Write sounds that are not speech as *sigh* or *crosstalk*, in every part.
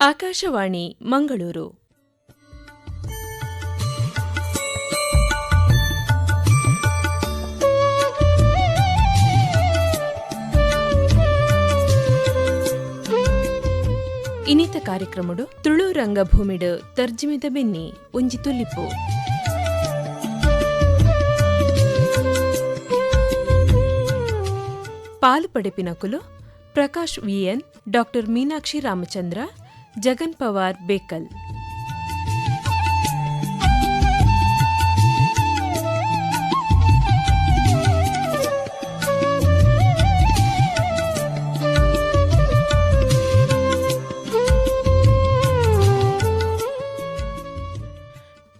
ಆಕಾಶವಾಣಿ, ಮಂಗಳೂರು. ಇನಿತ ಕಾರ್ಯಕ್ರಮಡು ತುಳು ರಂಗಭೂಮಿಡು ತರ್ಜಿಮಿದ ಬೆನ್ನಿ ಉಂಜಿ ತುಲಿಪು ಪಾಲು ಪಡೆಪಿನಕುಲು Prakash V N doctor Meenakshi Ramachandra Jagan Pawar Bekal.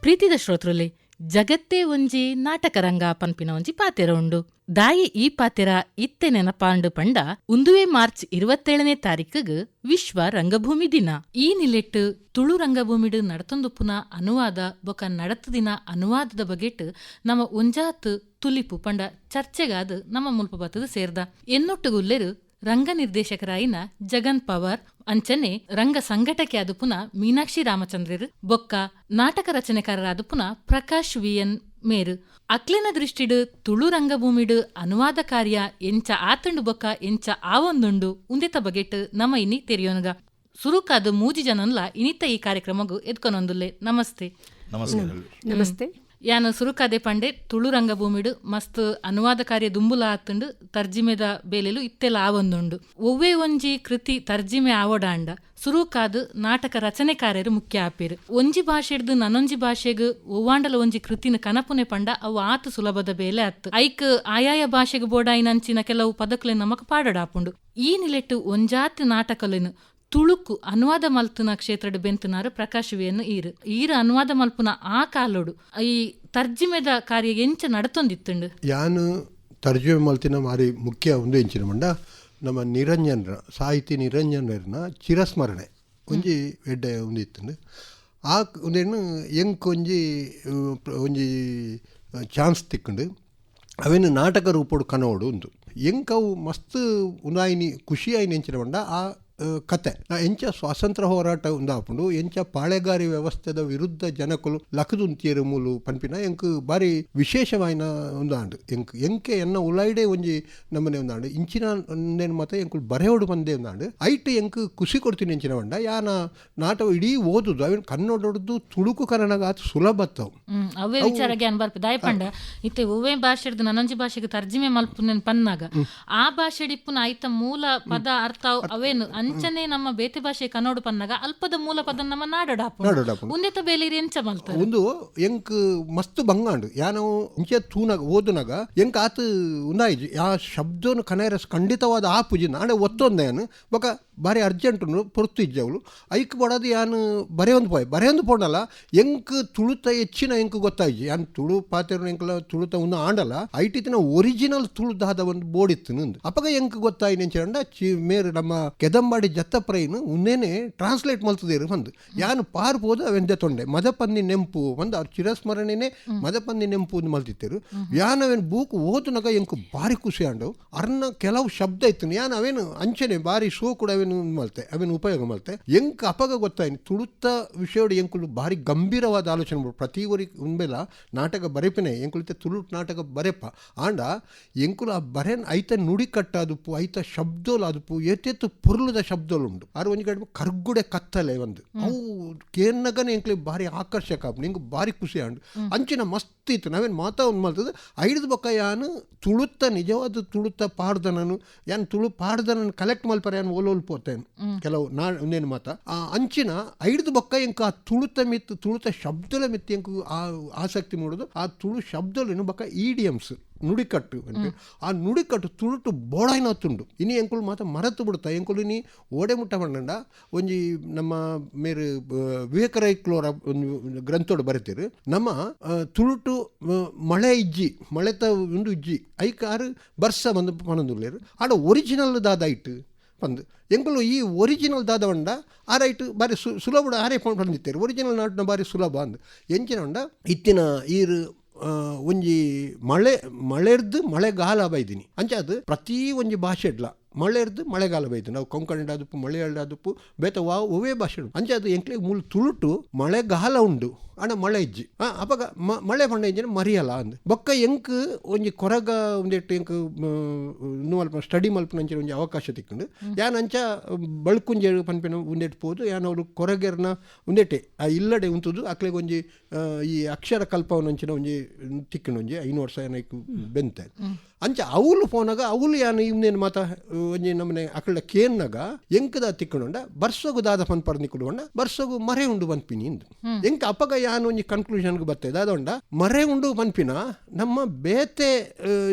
ಪ್ರೀತಿದ ಶ್ರೋತೃಲೆ ಜಗತ್ತೇ ಒಂಜಿ ನಾಟಕರಂಗ ಪನ್ಪಿನ ಒಂಜಿ ಪಾತೆರ ಉಂಡು. ದಾಯಿ ಈ ಪಾತೆರ ಇತ್ತೆ ನೆನಪಾಂಡು ಪಂಡ ಉಂದುವೆ ಮಾರ್ಚ್ ಇರುವತ್ತೇಳನೇ ತಾರೀಕಿಗ್ ವಿಶ್ವ ರಂಗಭೂಮಿ ದಿನ. ಈ ನಿಲೆಟ್ ತುಳು ರಂಗಭೂಮಿಡ್ ನಡತೊಂದುಪ್ಪುನ ಪುನಃ ಅನುವಾದ ಬೊಕ ನಡತ ದಿನ ಅನುವಾದದ ಬಗೆಟ್ ನಮ್ಮ ಒಂಜಾತ್ ತುಲಿಪು ಪಂಡ ಚರ್ಚೆಗಾದ್ ನಮ್ಮ ಮುಲ್ಪ ಬತ್ತದ ಸೇರ್ದ. ಎನ್ನೊಟ್ಟುಗುಲ್ಲೆರು ರಂಗ ನಿರ್ದೇಶಕರಾಯಿನ ಜಗನ್ ಪವರ್ ಅಂಚನೆ ರಂಗ ಸಂಘಟಕೆ ಆದ ಪುನಃ ಮೀನಾಕ್ಷಿ ರಾಮಚಂದ್ರರ್ ಬೊಕ್ಕ ನಾಟಕ ರಚನೆಕಾರರಾದ ಪುನಃ ಪ್ರಕಾಶ್ ವಿಎನ್ ಮೇರು. ಅಕ್ಲಿನ ದೃಷ್ಟಿಡ್ ತುಳು ರಂಗಭೂಮಿಡ್ ಅನುವಾದ ಕಾರ್ಯ ಎಂಚ ಆತಂಡು ಬೊಕ್ಕ ಎಂಚ ಆವೊಂದುಂಡು ಉಂದೆತ ಬಗೆಟ್ ನಮ ಇನಿ ತೆರೆಯೋನುಗ. ಸುರುಕಾದ ಮೂಜಿ ಜನನ್ಲ ಇನಿತ ಈ ಕಾರ್ಯಕ್ರಮಗು ಎದ್ಕೊನೊಂದುಲ್ಲೆ. ನಮಸ್ತೆ. ನಮಸ್ತೆ. ಯಾನು ಸುರುಕಾದೆ ಪಂಡೆ ತುಳು ರಂಗಭೂಮಿಡು ಮಸ್ತ್ ಅನುವಾದ ಕಾರ್ಯ ದುಂಬುಲ ಆತುಂಡು ತರ್ಜಿಮೆದ ಬೇಲೆಲು ಇತ್ತೆಲ ಆವೊಂದುಂಡು. ಒವ್ವೇ ಒಂಜಿ ಕೃತಿ ತರ್ಜಿಮೆ ಆವಡಾಂಡ, ಸುರುಕಾದು ನಾಟಕ ರಚನೆಕಾರ್ಯರು ಮುಖ್ಯ ಆಪೇರು. ಒಂಜಿ ಭಾಷೆಡ್ದು ನನೊಂಜಿ ಭಾಷೆಗ್ ಒವ್ವಾಂಡಲ ಒಂಜಿ ಕೃತಿನ ಕನಪುನೆ ಪಂಡ ಅವು ಆತು ಸುಲಭದ ಬೇಲೆ ಆತ್ ಐಕ್ ಆಯಾಯ ಭಾಷೆಗ್ ಬೋಡಾಯಿನಂಚಿನ ಕೆಲವು ಪದಕಲೆ ನಮಕ್ ಪಾಡಡಾಪುಂಡು. ಈ ನಿಲೆಟ್ಟು ಒಂಜಾತಿ ನಾಟಕಲೆನು ತುಳುಕು ಅನುವಾದ ಮಲ್ತುನ ಕ್ಷೇತ್ರಡ್ ಬೆಂತುನಾರು ಪ್ರಕಾಶವಿಯನ್ನು ಈರು. ಈರು ಅನುವಾದ ಮಲ್ಪುನ ಆ ಕಾಲೋಡು. ಈ ತರ್ಜಿಮೆದ ಕಾರ್ಯ ಎಂಚ ನಡತೊಂದಿತ್ತುಂಡು? ಯಾನು ತರ್ಜುಮೆ ಮಲ್ತಿನ ಮಾರಿ ಮುಖ್ಯ ಒಂದು ಎಂಚಿನ ಮಂಡ, ನಮ್ಮ ನಿರಂಜನರ, ಸಾಹಿತಿ ನಿರಂಜನರನ್ನ ಚಿರಸ್ಮರಣೆ ಒಂಜಿ ಎಡ್ಡೆ ಒಂದು ಇತ್ತಂಡು ಆ ಒಂದೇನು ಎಂಕ್ ಒಂಜಿ ಒಂಜಿ ಚಾನ್ಸ್ ತಿಕ್ಕಂಡು. ಅವೇನು ನಾಟಕ ರೂಪಡು ಕನೋಡು ಉಂದು ಎಂಕವು ಮಸ್ತ್ ಉನಾಯಿನಿ ಖುಷಿ ಆಯ್ನ ಎಂಚಿನ ಮಂಡ, ಆ ಕತೆ. ಎಂಚ ಸ್ವಾತಂತ್ರ್ಯ ಹೋರಾಟ ಉಂದಾಪುಂಡು ಎಂಚ ಪಾಳೆಗಾರಿ ವ್ಯವಸ್ಥೆದ ವಿರುದ್ಧ ಜನಕುಲು ಲಕದುಂತಿಯರು ಮೂಲು ಪನ್ಪಿನ ಎಂಕ್ ಬಾರಿ ವಿಶೇಷವಾಯಿನ ಉಂದಾಂಡು. ಎಂಕ್ ಎಂಕೆ ಎನ್ನ ಉಲೈಡೆ ಒಂಜಿ ನಮ್ಮನೆ ಉಂದಾಂಡು. ಇಂಚಿನ ಒಂದೇನು ಮತ ಎಂಕುಲು ಬರೆಯೋಡು ಬಂದೇ ಉಂದಾಂಡು. ಐಟ್ ಎಂಕ್ ಖುಷಿ ಕೊಡ್ತೀನಿ ಎಂಚಿನ ಯಾ ಯಾನ ನಾಟ ಇಡೀ ಓದುದು ಅವಿನ ಕನ್ನಡದು ತುಳುಕು ಕನ್ನಡಗ ಆತು ಸುಲಭತ್ತವು ಅವೇ ವಿಚಾರ ಗ್ಯಾನ್ ಬರ್ಪೆ. ದಾಯಪಂಡ ಇತ್ತೆ ಒವ್ವೇ ಭಾಷೆಡ್ದು ನನಂಜಿ ಭಾಷೆಗೆ ತರ್ಜಿಮೆ ಮಲ್ಪುನೆನ್ ಪನ್ನಾಗ. ಆ ಭಾಷೆಡಿಪ್ಪುನ ಐತ ಮೂಲ ಪದ ಅರ್ಥ. ಅವೇನು? ಅಂಚನೆ ನಮ್ಮ ಬೇತೆ ಭಾಷೆ ಕನ್ನಡ ಪನ್ನಗ ಅಲ್ಪದ ಮೂಲ ಪದ ನಮ್ಮ ನಾಡಡಾಪು. ಉಂದೆತ ಬೇಲಿ ಎಂಚ ಮಲ್ತ ಒಂದು ಎಂಕ್ ಮಸ್ತ್ ಬಂಗಾಂಡು. ಯಾನು ಇಂಚೆ ತೂನಾಗ ಓದುನಾಗ ಎಂಕ್ ಆತು ಉಂದಾಯಿಜಿ. ಆ ಶಬ್ದನು ಕನೇರಸ್ ಖಂಡಿತವಾದ ಆಪುಜಿ ನಾಳೆ ಒತ್ತೊಂದ ಯಾನು ಬೊಕ ಬಾರಿ ಅರ್ಜೆಂಟ್ ಪೊರ್ತು ಇಜ್ಜವಳು ಐಕ್ ಬಡದು ಯಾನು ಬರೆಯೊಂದು ಪೋಯ್. ಬರೆಯೊಂದು ಪೋಣಲ್ಲ. ಎಂಕ್ ತುಳುತ ಹೆಚ್ಚಿನ ಎಂಕ್ ಗೊತ್ತಾಯ್ಜಿ. ಯಾನ್ ತುಳು ಪಾತೆರು ಎಂಕಲ ತುಳುತ ಒಂದು ಆಂಡಲ್ಲ. ಐಟಿತಿನ ಒರಿಜಿನಲ್ ತುಳುದಾದ ಒಂದು ಬೋರ್ಡ್ ನಂದು. ಅಪಗ ಎಂಕ್ ಗೊತ್ತಾಯ್ತು ನೆಂಚಂಡ ಚಿ ಮೇರು ನಮ್ಮ ಕೆದಂಬಾಡಿ ಜತ್ತಪ್ರೈನು ಉನ್ನೇನೆ ಟ್ರಾನ್ಸ್ಲೇಟ್ ಮಲ್ತದೇರು ಬಂದು. ಯಾನು ಪಾರ್ಬೋದು ಅವೆಂದೆ ತೊಂಡೆ. ಮದಪಂದಿ ನೆಂಪು ಒಂದು ಅವ್ರ ಚಿರಸ್ಮರಣೆನೆ ಮದಪಂದಿ ನೆಂಪು ಒಂದು ಮಲ್ತಿತ್ತೇರು. ಯಾನ್ ಅವೇನು ಬೂಕು ಓದುನಗ ಎಂಕು ಬಾರಿ ಖುಷಿ ಆಂಡು ಅರ್ನ ಕೆಲವು ಶಬ್ದ ಇತ್ತು ಯಾನ್ ಅವೇನು ಅಂಚನೆ ಬಾರಿ ಶೋ ಕೂಡ ಅವೇನು ಮಲ್ತೆ, ಅವೇನು ಉಪಯೋಗ ಮಲ್ತೆ. ಎಂಕ್ ಅಪಗ ಗೊತ್ತಾಯ್ನು. ತುಳುತ್ತ ವಿಷಯಡು ಎಂಕುಲು ಬಾರಿ ಗಂಭೀರವಾದ ಆಲೋಚನೆ ಮಾಡು ಪ್ರತಿ ಊರಿ ಉಂಬೆಲ ನಾಟಕ ಬರೆಪಿನೇ ಎಂಕುಲಿತೆ ತುಳು ನಾಟಕ ಬರೆಪ. ಆಂಡ ಎಂಕುಲು ಆ ಬರೆನ್ ಐತ ನುಡಿ ಕಟ್ಟಾದುಪ್ಪು, ಐತ ಶಬ್ದೋಲಾದುಪು ಅದುಪ್ಪು ಎತ್ತೆತ್ತು ಪುರ್ಲುದ ಶಬ್ದೋಲು ಉಂಡು ಆರು ಒಂಜಿ ಕಡೆ ಕರ್ಗುಡೆ ಕತ್ತಲೆ ಒಂದು. ಅವು ಕೇನ್ನಗನೆ ಎಂಕ್ಲಿ ಭಾರಿ ಆಕರ್ಷಕ. ನಿಂಗೆ ಭಾರಿ ಖುಷಿ ಆಂಡು ಅಂಚಿನ ಮಸ್ತ್ ಇತ್ತು. ನಾವೇನು ಮಾತಾ ಒಂದು ಮಾಡ್ತದೆ ಐಡ್ದು ಬೊಕ್ಕ ಯಾನು ತುಳುತ್ತ ನಿಜವಾದ ತುಳುತ್ತ ಪಾಡ್ದನನು ಯಾನ್ ತುಳು ಪಾಡ್ದನನ್ನು ಕಲೆಕ್ಟ್ ಮಲ್ಪರ ಯಾನ್ ಓಲೋಲ್ ಪೋತೇನು. ಕೆಲವು ನಾ ಒಂದೇನು ಮಾತ? ಆ ಅಂಚಿನ ಐಡ್ದು ಬೊಕ್ಕ ಎಂಕ ಆ ತುಳುತ ಮಿತ್ತು ತುಳುತ ಶಬ್ದಲ ಮಿತ್ತು ಎಂಕು ಆ ಆಸಕ್ತಿ ಮೂಡೋದು. ಆ ತುಳು ಶಬ್ದಲೇನು ಬೊಕ್ಕ ಈಡಿಯಮ್ಸ್ ನುಡಿಕಟ್ಟು అంటే ಆ ನುಡಿಕಟ್ಟು ತುಳುಟು ಬೋಡಾಯಿನ ತುಂಡು. ಇನಿ ಎಂಕುಳು ಮಾತ್ರ ಮರೆತು ಬಿಡುತ್ತಾ? ಎಂಕುಲು ಇನಿ ಓಡೆ ಮುಟ್ಟ ಬಣ್ಣಂಡ. ಒಂಜಿ ನಮ್ಮ ಮೇರು ವಿವೇಕರೈಕ್ಲೋರ ಒಂದು ಗ್ರಂಥೋಡು ಬರೀತೀರಿ. ನಮ್ಮ ತುಳುಟು ಮಳೆ ಇಜ್ಜಿ ಮಳೆತ ಒಂದು ಇಜ್ಜಿ ಐಕಾರು ಬರ್ಸ ಬಂದು ಪಣಂದುಳ್ಳೇರು ಆಡ ಒರಿಜಿನಲ್ ದಾದ ಇಟ್ಟು ಬಂದು. ಎಂಕುಲು ಈ ಒರಿಜಿನಲ್ ದಾದ ಬಂಡ ಆ ರೈಟ್ ಬಾರಿ ಸು ಸುಲಭ ಆರೇ ಪಂದಿತ್ತೇರು ಒರಿಜಿನಲ್ ನಾಟ್ನ ಬಾರಿ ಸುಲಭ ಅಂದು. ಎಂಚಿನ ಉಂಡ ಇತ್ತಿನ ಈ ಒಂಜಿ ಮಳೆ, ಮಳೆರ್ದು ಮಳೆಗಾಲ ಬೈದಿನಿ. ಅಂಚಾದ್ ಪ್ರತಿ ಒಂಜಿ ಭಾಷೆಡ್ಲ ಮಳೆ ಇರ್ದು ಮಳೆಗಾಲ ಬೈದು. ನಾವು ಕೊಂಕಣಿಡ್ ಆದಪ್ಪು ಮಳೆಯಾಳ ಆದಪ್ಪು ಬೇತ ವಾ ಒವೇ ಭಾಷೆ ಅಂಚಾದ್ ಅಂಚೆ ಅದು ಎಂಕ್ಲೆ ಮೂಲ ತುಳುಟು ಮಳೆಗಾಲ ಉಂಡು. ಅಣ್ಣ ಮಳೆ ಇಜ್ಜಿ. ಅಪಗ ಮ- ಮಳೆ ಪಂಡ ಇಜ್ಜಿನ ಮರಿಯಲ್ಲ ಅಂದ್. ಬೊಕ್ಕ ಎಂಕ್ ಒಂಜಿ ಕೊರಗ ಒಂದೆಟ್ಟು ಎಂಕ್ ಇನ್ನೂ ಅಲ್ಪ ಸ್ಟಡಿ ಮಲ್ಪನ ಅಂಚೆ ಒಂಜಿ ಅವಕಾಶ ತಿಕ್ಕೊಂಡು. ಯಾನ್ ಅಂಚ ಬಳ್ಕುಂಜೆ ಪನ್ಪಿನ ಉಂದೆಟ್ ಪೋದು ಯಾನ್ ಅವ್ರು ಕೊರಗೆರ್ನ ಉಂದೆಟೆ. ಆ ಇಲ್ಲಡೆ ಉಂತುದು ಅಕ್ಲೆಗೆ ಒಂಜಿ ಈ ಅಕ್ಷರ ಕಲ್ಪವನಂಚಿನ ಒಂಜಿ ತಿಕ್ಕಂಡು ಒಂಜಿ ಐನು ವರ್ಷ ಏನಕ್ಕೆ ಬೆಂತೆ. ಅಂಚ ಅವಳು ಫೋನಾಗ ಅವಳು ಯಾನು ಇನ್ನೇನು ಮಾತ ಒಂಜಿ ನಮ್ಮನೆ ಅಕ್ಕಳ ಕೇನ್ನಾಗ ಎಂಕದ ತಿಕ್ಕಣೊಂಡ ಬರ್ಸೋಗು ದಾದ ಪನ್ ಪರ್ನಿ ಕೊಡುವಂಡ ಬರ್ಸೋಗು ಮರೆ ಉಂಡು ಪನ್ಪಿನಿ ಇಂದು. ಎಂಕ ಅಪ್ಪಗ ಯಾನು ಒಂಜಿ ಕನ್ಕ್ಲೂಷನ್ಗೆ ಬರ್ತದೆ. ಅದೊಂಡ ಮರೆ ಉಂಡು ಮನ್ಪಿನ ನಮ್ಮ ಬೇತೆ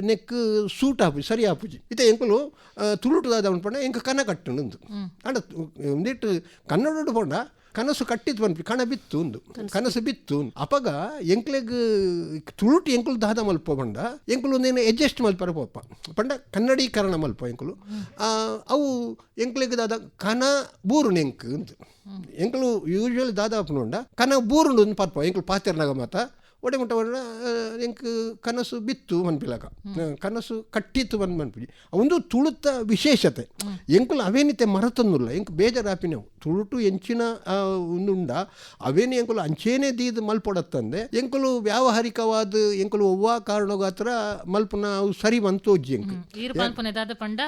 ನೆಕ್ ಸೂಟ್ ಆಪು ಸರಿ ಆಪುಜಿ ಇತ್ತೆ ಎಂಕುಲು ತುಳುಟು ದಾದ ಪಂಡ ಎಂಕ ಕನ ಕಟ್ಟುಂಡು ಅಂಡ ಒಂದಿಟ್ಟು ಕನ್ನಡ ಪೋಂಡ ಕನಸು ಕಟ್ಟಿದ್ ಪನ್ಪಿ ಕಣ ಬಿತ್ತು ಒಂದು ಕನಸು ಬಿತ್ತು ಅಪಗ ಎಂಕ್ಲೆಗ್ ತುಳುಟು ಎಂಕುಲು ದಾದ ಮಲ್ಪ ಬಂಡ ಎಂಕುಲು ಒಂದೇನು ಅಡ್ಜಸ್ಟ್ ಮಲ್ಪರ ಪೋಪ. ಪಂಡ ಕನ್ನಡೀಕರಣ ಮಲ್ಪ ಎಂಕುಲು. ಆ, ಅವು ಎಂಕ್ಲೆಗ್ ದಾದ ಕನ ಬೂರು ನೆಂಕ್ ಎಂಕ್ಲು ಎಂಕುಲು ಯೂಶ್ವಲ್ ದಾದ ಉಂಡ ಕನ ಬೂರುಂಡು ಒಂದು ಪರ್ಪ ಎಂಕುಲು ಪಾತೆರ್ನಾಗ ಮಾತ. ಒಡೆ ಒಡ ಎಂಕ್ ಕನಸು ಬಿತ್ತು ಮನ್ಪಿಲಕ. ಕನಸು ಕಟ್ಟಿತ್ತು ಮನ್ ಮನ್ಪಿಡಿ ಒಂದು ತುಳುತ ವಿಶೇಷತೆ. ಎಂಕುಲು ಅವೇನಿತೆ ಮರತನ್ನುಲ್ಲ. ಎಂಕ್ ಬೇಜಾರಾಪಿನವು. ತುಳುಟು ಎಂಚಿನ ಆ, ಒಂದುಂಡ ಅವೇನು ಎಂಕುಲು ಅಂಚೇನೆ ದೀದ್ ಮಲ್ಪೊಡತ್ತಂದೆ. ಎಂಕುಲು ವ್ಯಾವಹಾರಿಕವಾದ ಎಂಕುಲು ಒವ್ವ ಕಾರಣಗಾತ್ರ ಮಲ್ಪುನ ಅವು ಸರಿ ಮಂತೋಜ್ಜಿ ಎಂಕ್. ಮಲ್ಪುನೆ ದಾದ ಪಂಡ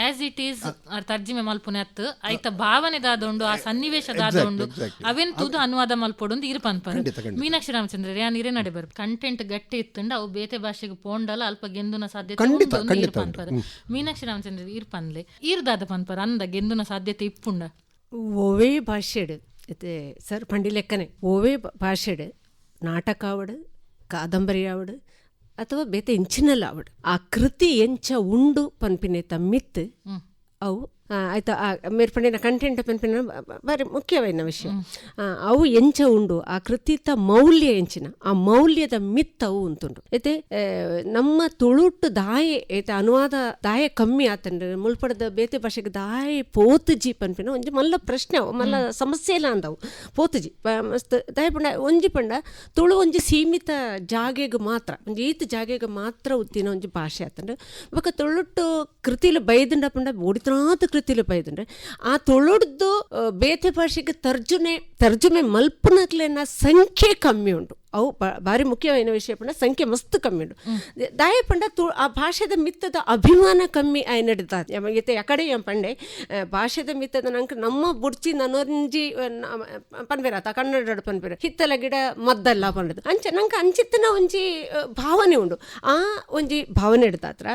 ಆಸ್ ಇಟ್ ಈಸ್ ತರ್ಜಿಮೆ ಮಲ್ಪುನೆ ಅತ್ತು ಐತ ಭಾವನೆ ದಾದ ಉಂಡು ಆ ಸನ್ನಿವೇಶ ದಾದ ಉಂಡು exactly. ಅವೆನ್ ತೂದು ಅನುವಾದ ಮಲ್ಪೊಡು ಖಂಡಿತ, ಖಂಡಿತ. ಮೀನಾಕ್ಷಿ ರಾಮಚಂದ್ರ ಯಾನ್ ಇರೇ ಬರ್ ಕಂಟೆಂಟ್ ಗಟ್ಟಿ ಇತ್ತಂಡ ಅವು ಬೇತೆ ಭಾಷೆಗೆ ಪೋಂಡಲ ಅಲ್ಪ ಗೆಂದುನ ಸಾಧ್ಯತೆ ಉಂಡು ಮೀನಾಕ್ಷಿ ರಾಮಚಂದ್ರ ಈರ್ ಪನ್ಲೆ ಇರ್ ದಾದ ಪನ್ಪರ್ ಅಂದ ಗೆಂದುನ ಸಾಧ್ಯತೆ ಇಪ್ಪುಂಡ. ಓವೇ ಭಾಷೆಡು ಇದು ಸರ್ ಪಂಡಿ ಲೆಕ್ಕನೆ ಓವೇ ಭಾಷೆಡು ನಾಟಕ ಆವಡ್ ಕಾದಂಬರಿ ಆವಡ್ ಅಥವಾ ಬೇತೆ ಎಂಚಿನಲ್ಲ ಆವಡ್ ಆ ಕೃತಿ ಎಂಚ ಉಂಡು ಪನ್ಪಿನೆ ತಮ್ಮಿತ್ತು ಅವು ಆಯ್ತಾ? ಆ ಮೇರ್ಪಂಡಿನ ಕಂಟೆಂಟ್ ಪೆನ್ಪಿನ ಬಾರಿ ಮುಖ್ಯವಾದ ವಿಷಯ. ಆ, ಅವು ಎಂಚ ಉಂಡು ಆ ಕೃತಿತ ಮೌಲ್ಯ ಎಂಚಿನ ಆ ಮೌಲ್ಯದ ಮಿತ್ ಅವು ಉಂತುಂಡು ಐತೆ ನಮ್ಮ ತುಳುಟ್ಟು ದಾಯೆ ಐತೆ ಅನುವಾದ ದಾಯೆ ಕಮ್ಮಿ ಆತಂಡ್ರೆ ಮುಲ್ಪಡದ ಬೇತೆ ಭಾಷೆಗೆ ದಾಯೆ ಪೋತುಜಿ ಪನ್ಪಿನ ಒಂಜಿ ಮಲ್ಲ ಪ್ರಶ್ನೆ ಅವು ಮಲ್ಲ ಸಮಸ್ಯೆ ಇಲ್ಲ ಅಂದವು. ಪೋತುಜಿ ಮಸ್ತ್ ದಾಯೆ ಪಂಡ ಒಂಜಿ ಪಂಡ ತುಳು ಒಂಜಿ ಸೀಮಿತ ಜಾಗೆಗ್ ಮಾತ್ರ ಒಂಜಿ ಈತ ಜಾಗೆಗ್ ಮಾತ್ರ ಉತ್ತಿನ ಒಂಜಿ ಭಾಷೆ ಆತಂಡ್ರೆ ಬೊಕ ತುಳುಟ್ಟು ಕೃತಿಲು ಬೈದಂಡ ಪಂಡ ಓಡಿತನಾತ ಕೃತಿಲು ಬೈದುಂಡ್ರೆ ಆ ತುಳುಡ್ದು ಬೇತೆ ಭಾಷೆಗೆ ತರ್ಜುಮೆ ತರ್ಜುಮೆ ಮಲ್ಪನಕ್ಲೆನ ಸಂಖ್ಯೆ ಕಮ್ಮಿ ಉಂಟು. ಅವು ಭಾರಿ ಬಾರಿ ಮುಖ್ಯವಾದ ವಿಷಯ ಪಂಡ ಸಂಖ್ಯೆ ಮಸ್ತ್ ಕಮ್ಮಿ ಉಂಡು ದಾಯ ಪಂಡ ತು ಆ ಭಾಷೆದ ಮಿತ್ತದ ಅಭಿಮಾನ ಕಮ್ಮಿ ಆಯ್ ನಡೀತ ಇತ್ತೆ. ಯಕಡೆ ಎಂ ಪಂಡೆ ಭಾಷೆದ ಮಿತ್ತದ ನಂಗೆ ನಮ್ಮ ಬುಡ್ಚಿ ನನೊಂಜಿ ಪನ್ಬೇರಾತ ಕನ್ನಡ ಪನ್ಬೇರ ಹಿತ್ತಲ ಗಿಡ ಮದ್ದಲ್ಲ ಪಂಡದು. ಅಂಚೆ ನಂಗೆ ಅಂಚಿತ್ತನ ಒಂಜಿ ಭಾವನೆ ಉಂಡು ಆ ಒಂಜಿ ಭಾವನೆ ಇಡ್ತಾತ್ರ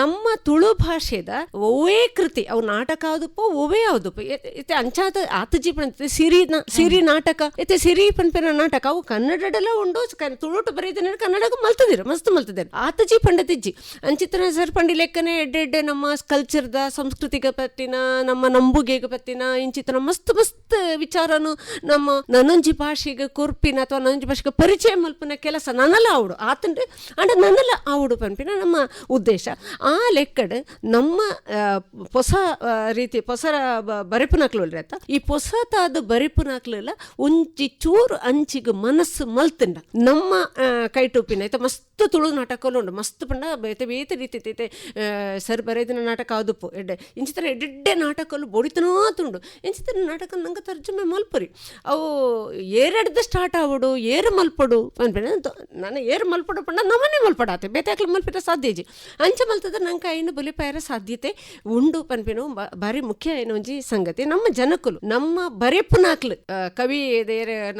ನಮ್ಮ ತುಳು ಭಾಷೆದ ಒವೇ ಕೃತಿ ಅವು ನಾಟಕ ಆದಪ್ಪು ಒವೇ ಆದುಪ್ಪು. ಇತ್ತೆ ಅಂಚಾದ ಆತಜಿ ಪಂಡ ಸಿರಿ ಸಿರಿ ನಾಟಕ ಇತ್ತೆ ಸಿರಿ ಪನ್ಪೇರ ನಾಟಕ ಅವು ಕನ್ನಡಡೆಲ್ಲ ಉಂಡು ತುಳುಟು ಬರೀದಿನ ಕನ್ನಡಕ್ಕೆ ಮಲ್ತದಿರು, ಮಸ್ತ್ ಮಲ್ತದಿರು ಆತಜಿ, ಪಂಡತಿಜ್ಜಿ ಅಂಚಿತನ ಸರ್ ಪಂಡಿ ಲೆಕ್ಕನೆ ಎಡ್ಡೆ ಎಡ್ಡೆ ನಮ್ಮ ಕಲ್ಚರ್ದ ಸಂಸ್ಕೃತಿಗ ಪತ್ತಿನ, ನಮ್ಮ ನಂಬುಗೆಗ ಪತ್ತಿನ ಇಂಚಿತನ ಮಸ್ತ್ ಮಸ್ತ್ ವಿಚಾರನು ನಮ್ಮ ನನಂಜಿ ಭಾಷೆಗೆ ಕೊರ್ಪಿನ ಅಥವಾ ನನಂಜಿ ಭಾಷೆಗೆ ಪರಿಚಯ ಮಲ್ಪನ ಕೆಲಸ ನನಲ ಆವುಡು. ಆತಂಡ್ರೆ ಅಂಡ ನನಲ ಆವುಡು ಪನ್ಪಿನ ನಮ್ಮ ಉದ್ದೇಶ. ಆ ಲೆಕ್ಕಡ್ ನಮ್ಮ ಹೊಸ ರೀತಿ ಹೊಸ ಬರೆಪುನಾಕ್ಲು ಆತ. ಈ ಹೊಸತಾದ ಬರೆಪುನಾಕ್ಲೆಲ್ಲ ಉಂಚಿ ಚೂರು ಅಂಚಿಗೆ ಮನಸ್ಸು ನಮ್ಮ ಕೈ ಟೋಪಿನ, ಆಯ್ತಾ, ಮಸ್ತ್ ತುಳು ನಾಟಕಲು ಉಂಡು ಮಸ್ತ್ ಪಂಡ ಬೇತೆ ಬೇತೆ ರೀತಿ ತೈತೆ ಸರ್ ಬರೆದಿನ ನಾಟಕ ಆದುಪ್ಪು ಎಡ್ಡೆ. ಇಂಚಿತರ ಎಡ್ಡೆ ನಾಟಕಲು ಬೋಡಿತನಾತುಂಡು ಇಂಚಿತರ ನಾಟಕ ನಂಗೆ ತರ್ಜುಮೆ ಮಲ್ಪರಿ. ಅವು ಏರಡ್ದ ಸ್ಟಾರ್ಟ್ ಆವಡು, ಏರು ಮಲ್ಪಡು ಅನ್ಬೇಡ ನಾನು ಏರು ಮಲ್ಪಡು ಪಂಡ ನಮ್ಮನೆ ಮಲ್ಪಡಾತೆ. ಬೇತಾಕ್ಲು ಮಲ್ಪಿಟ ಸಾಧ್ಯ ಇಜಿ ಅಂಚ ಮಲ್ತದ ನಂಗೆ ಏನು ಬಲಿಪಾಯರ ಸಾಧ್ಯತೆ ಉಂಡು ಪನ್ಪಿನ ಬಾರಿ ಮುಖ್ಯ ಏನು ಒಂಜಿ ಸಂಗತಿ. ನಮ್ಮ ಜನಕುಲು, ನಮ್ಮ ಬರೆಪುನಾಕ್ಲು ಕವಿ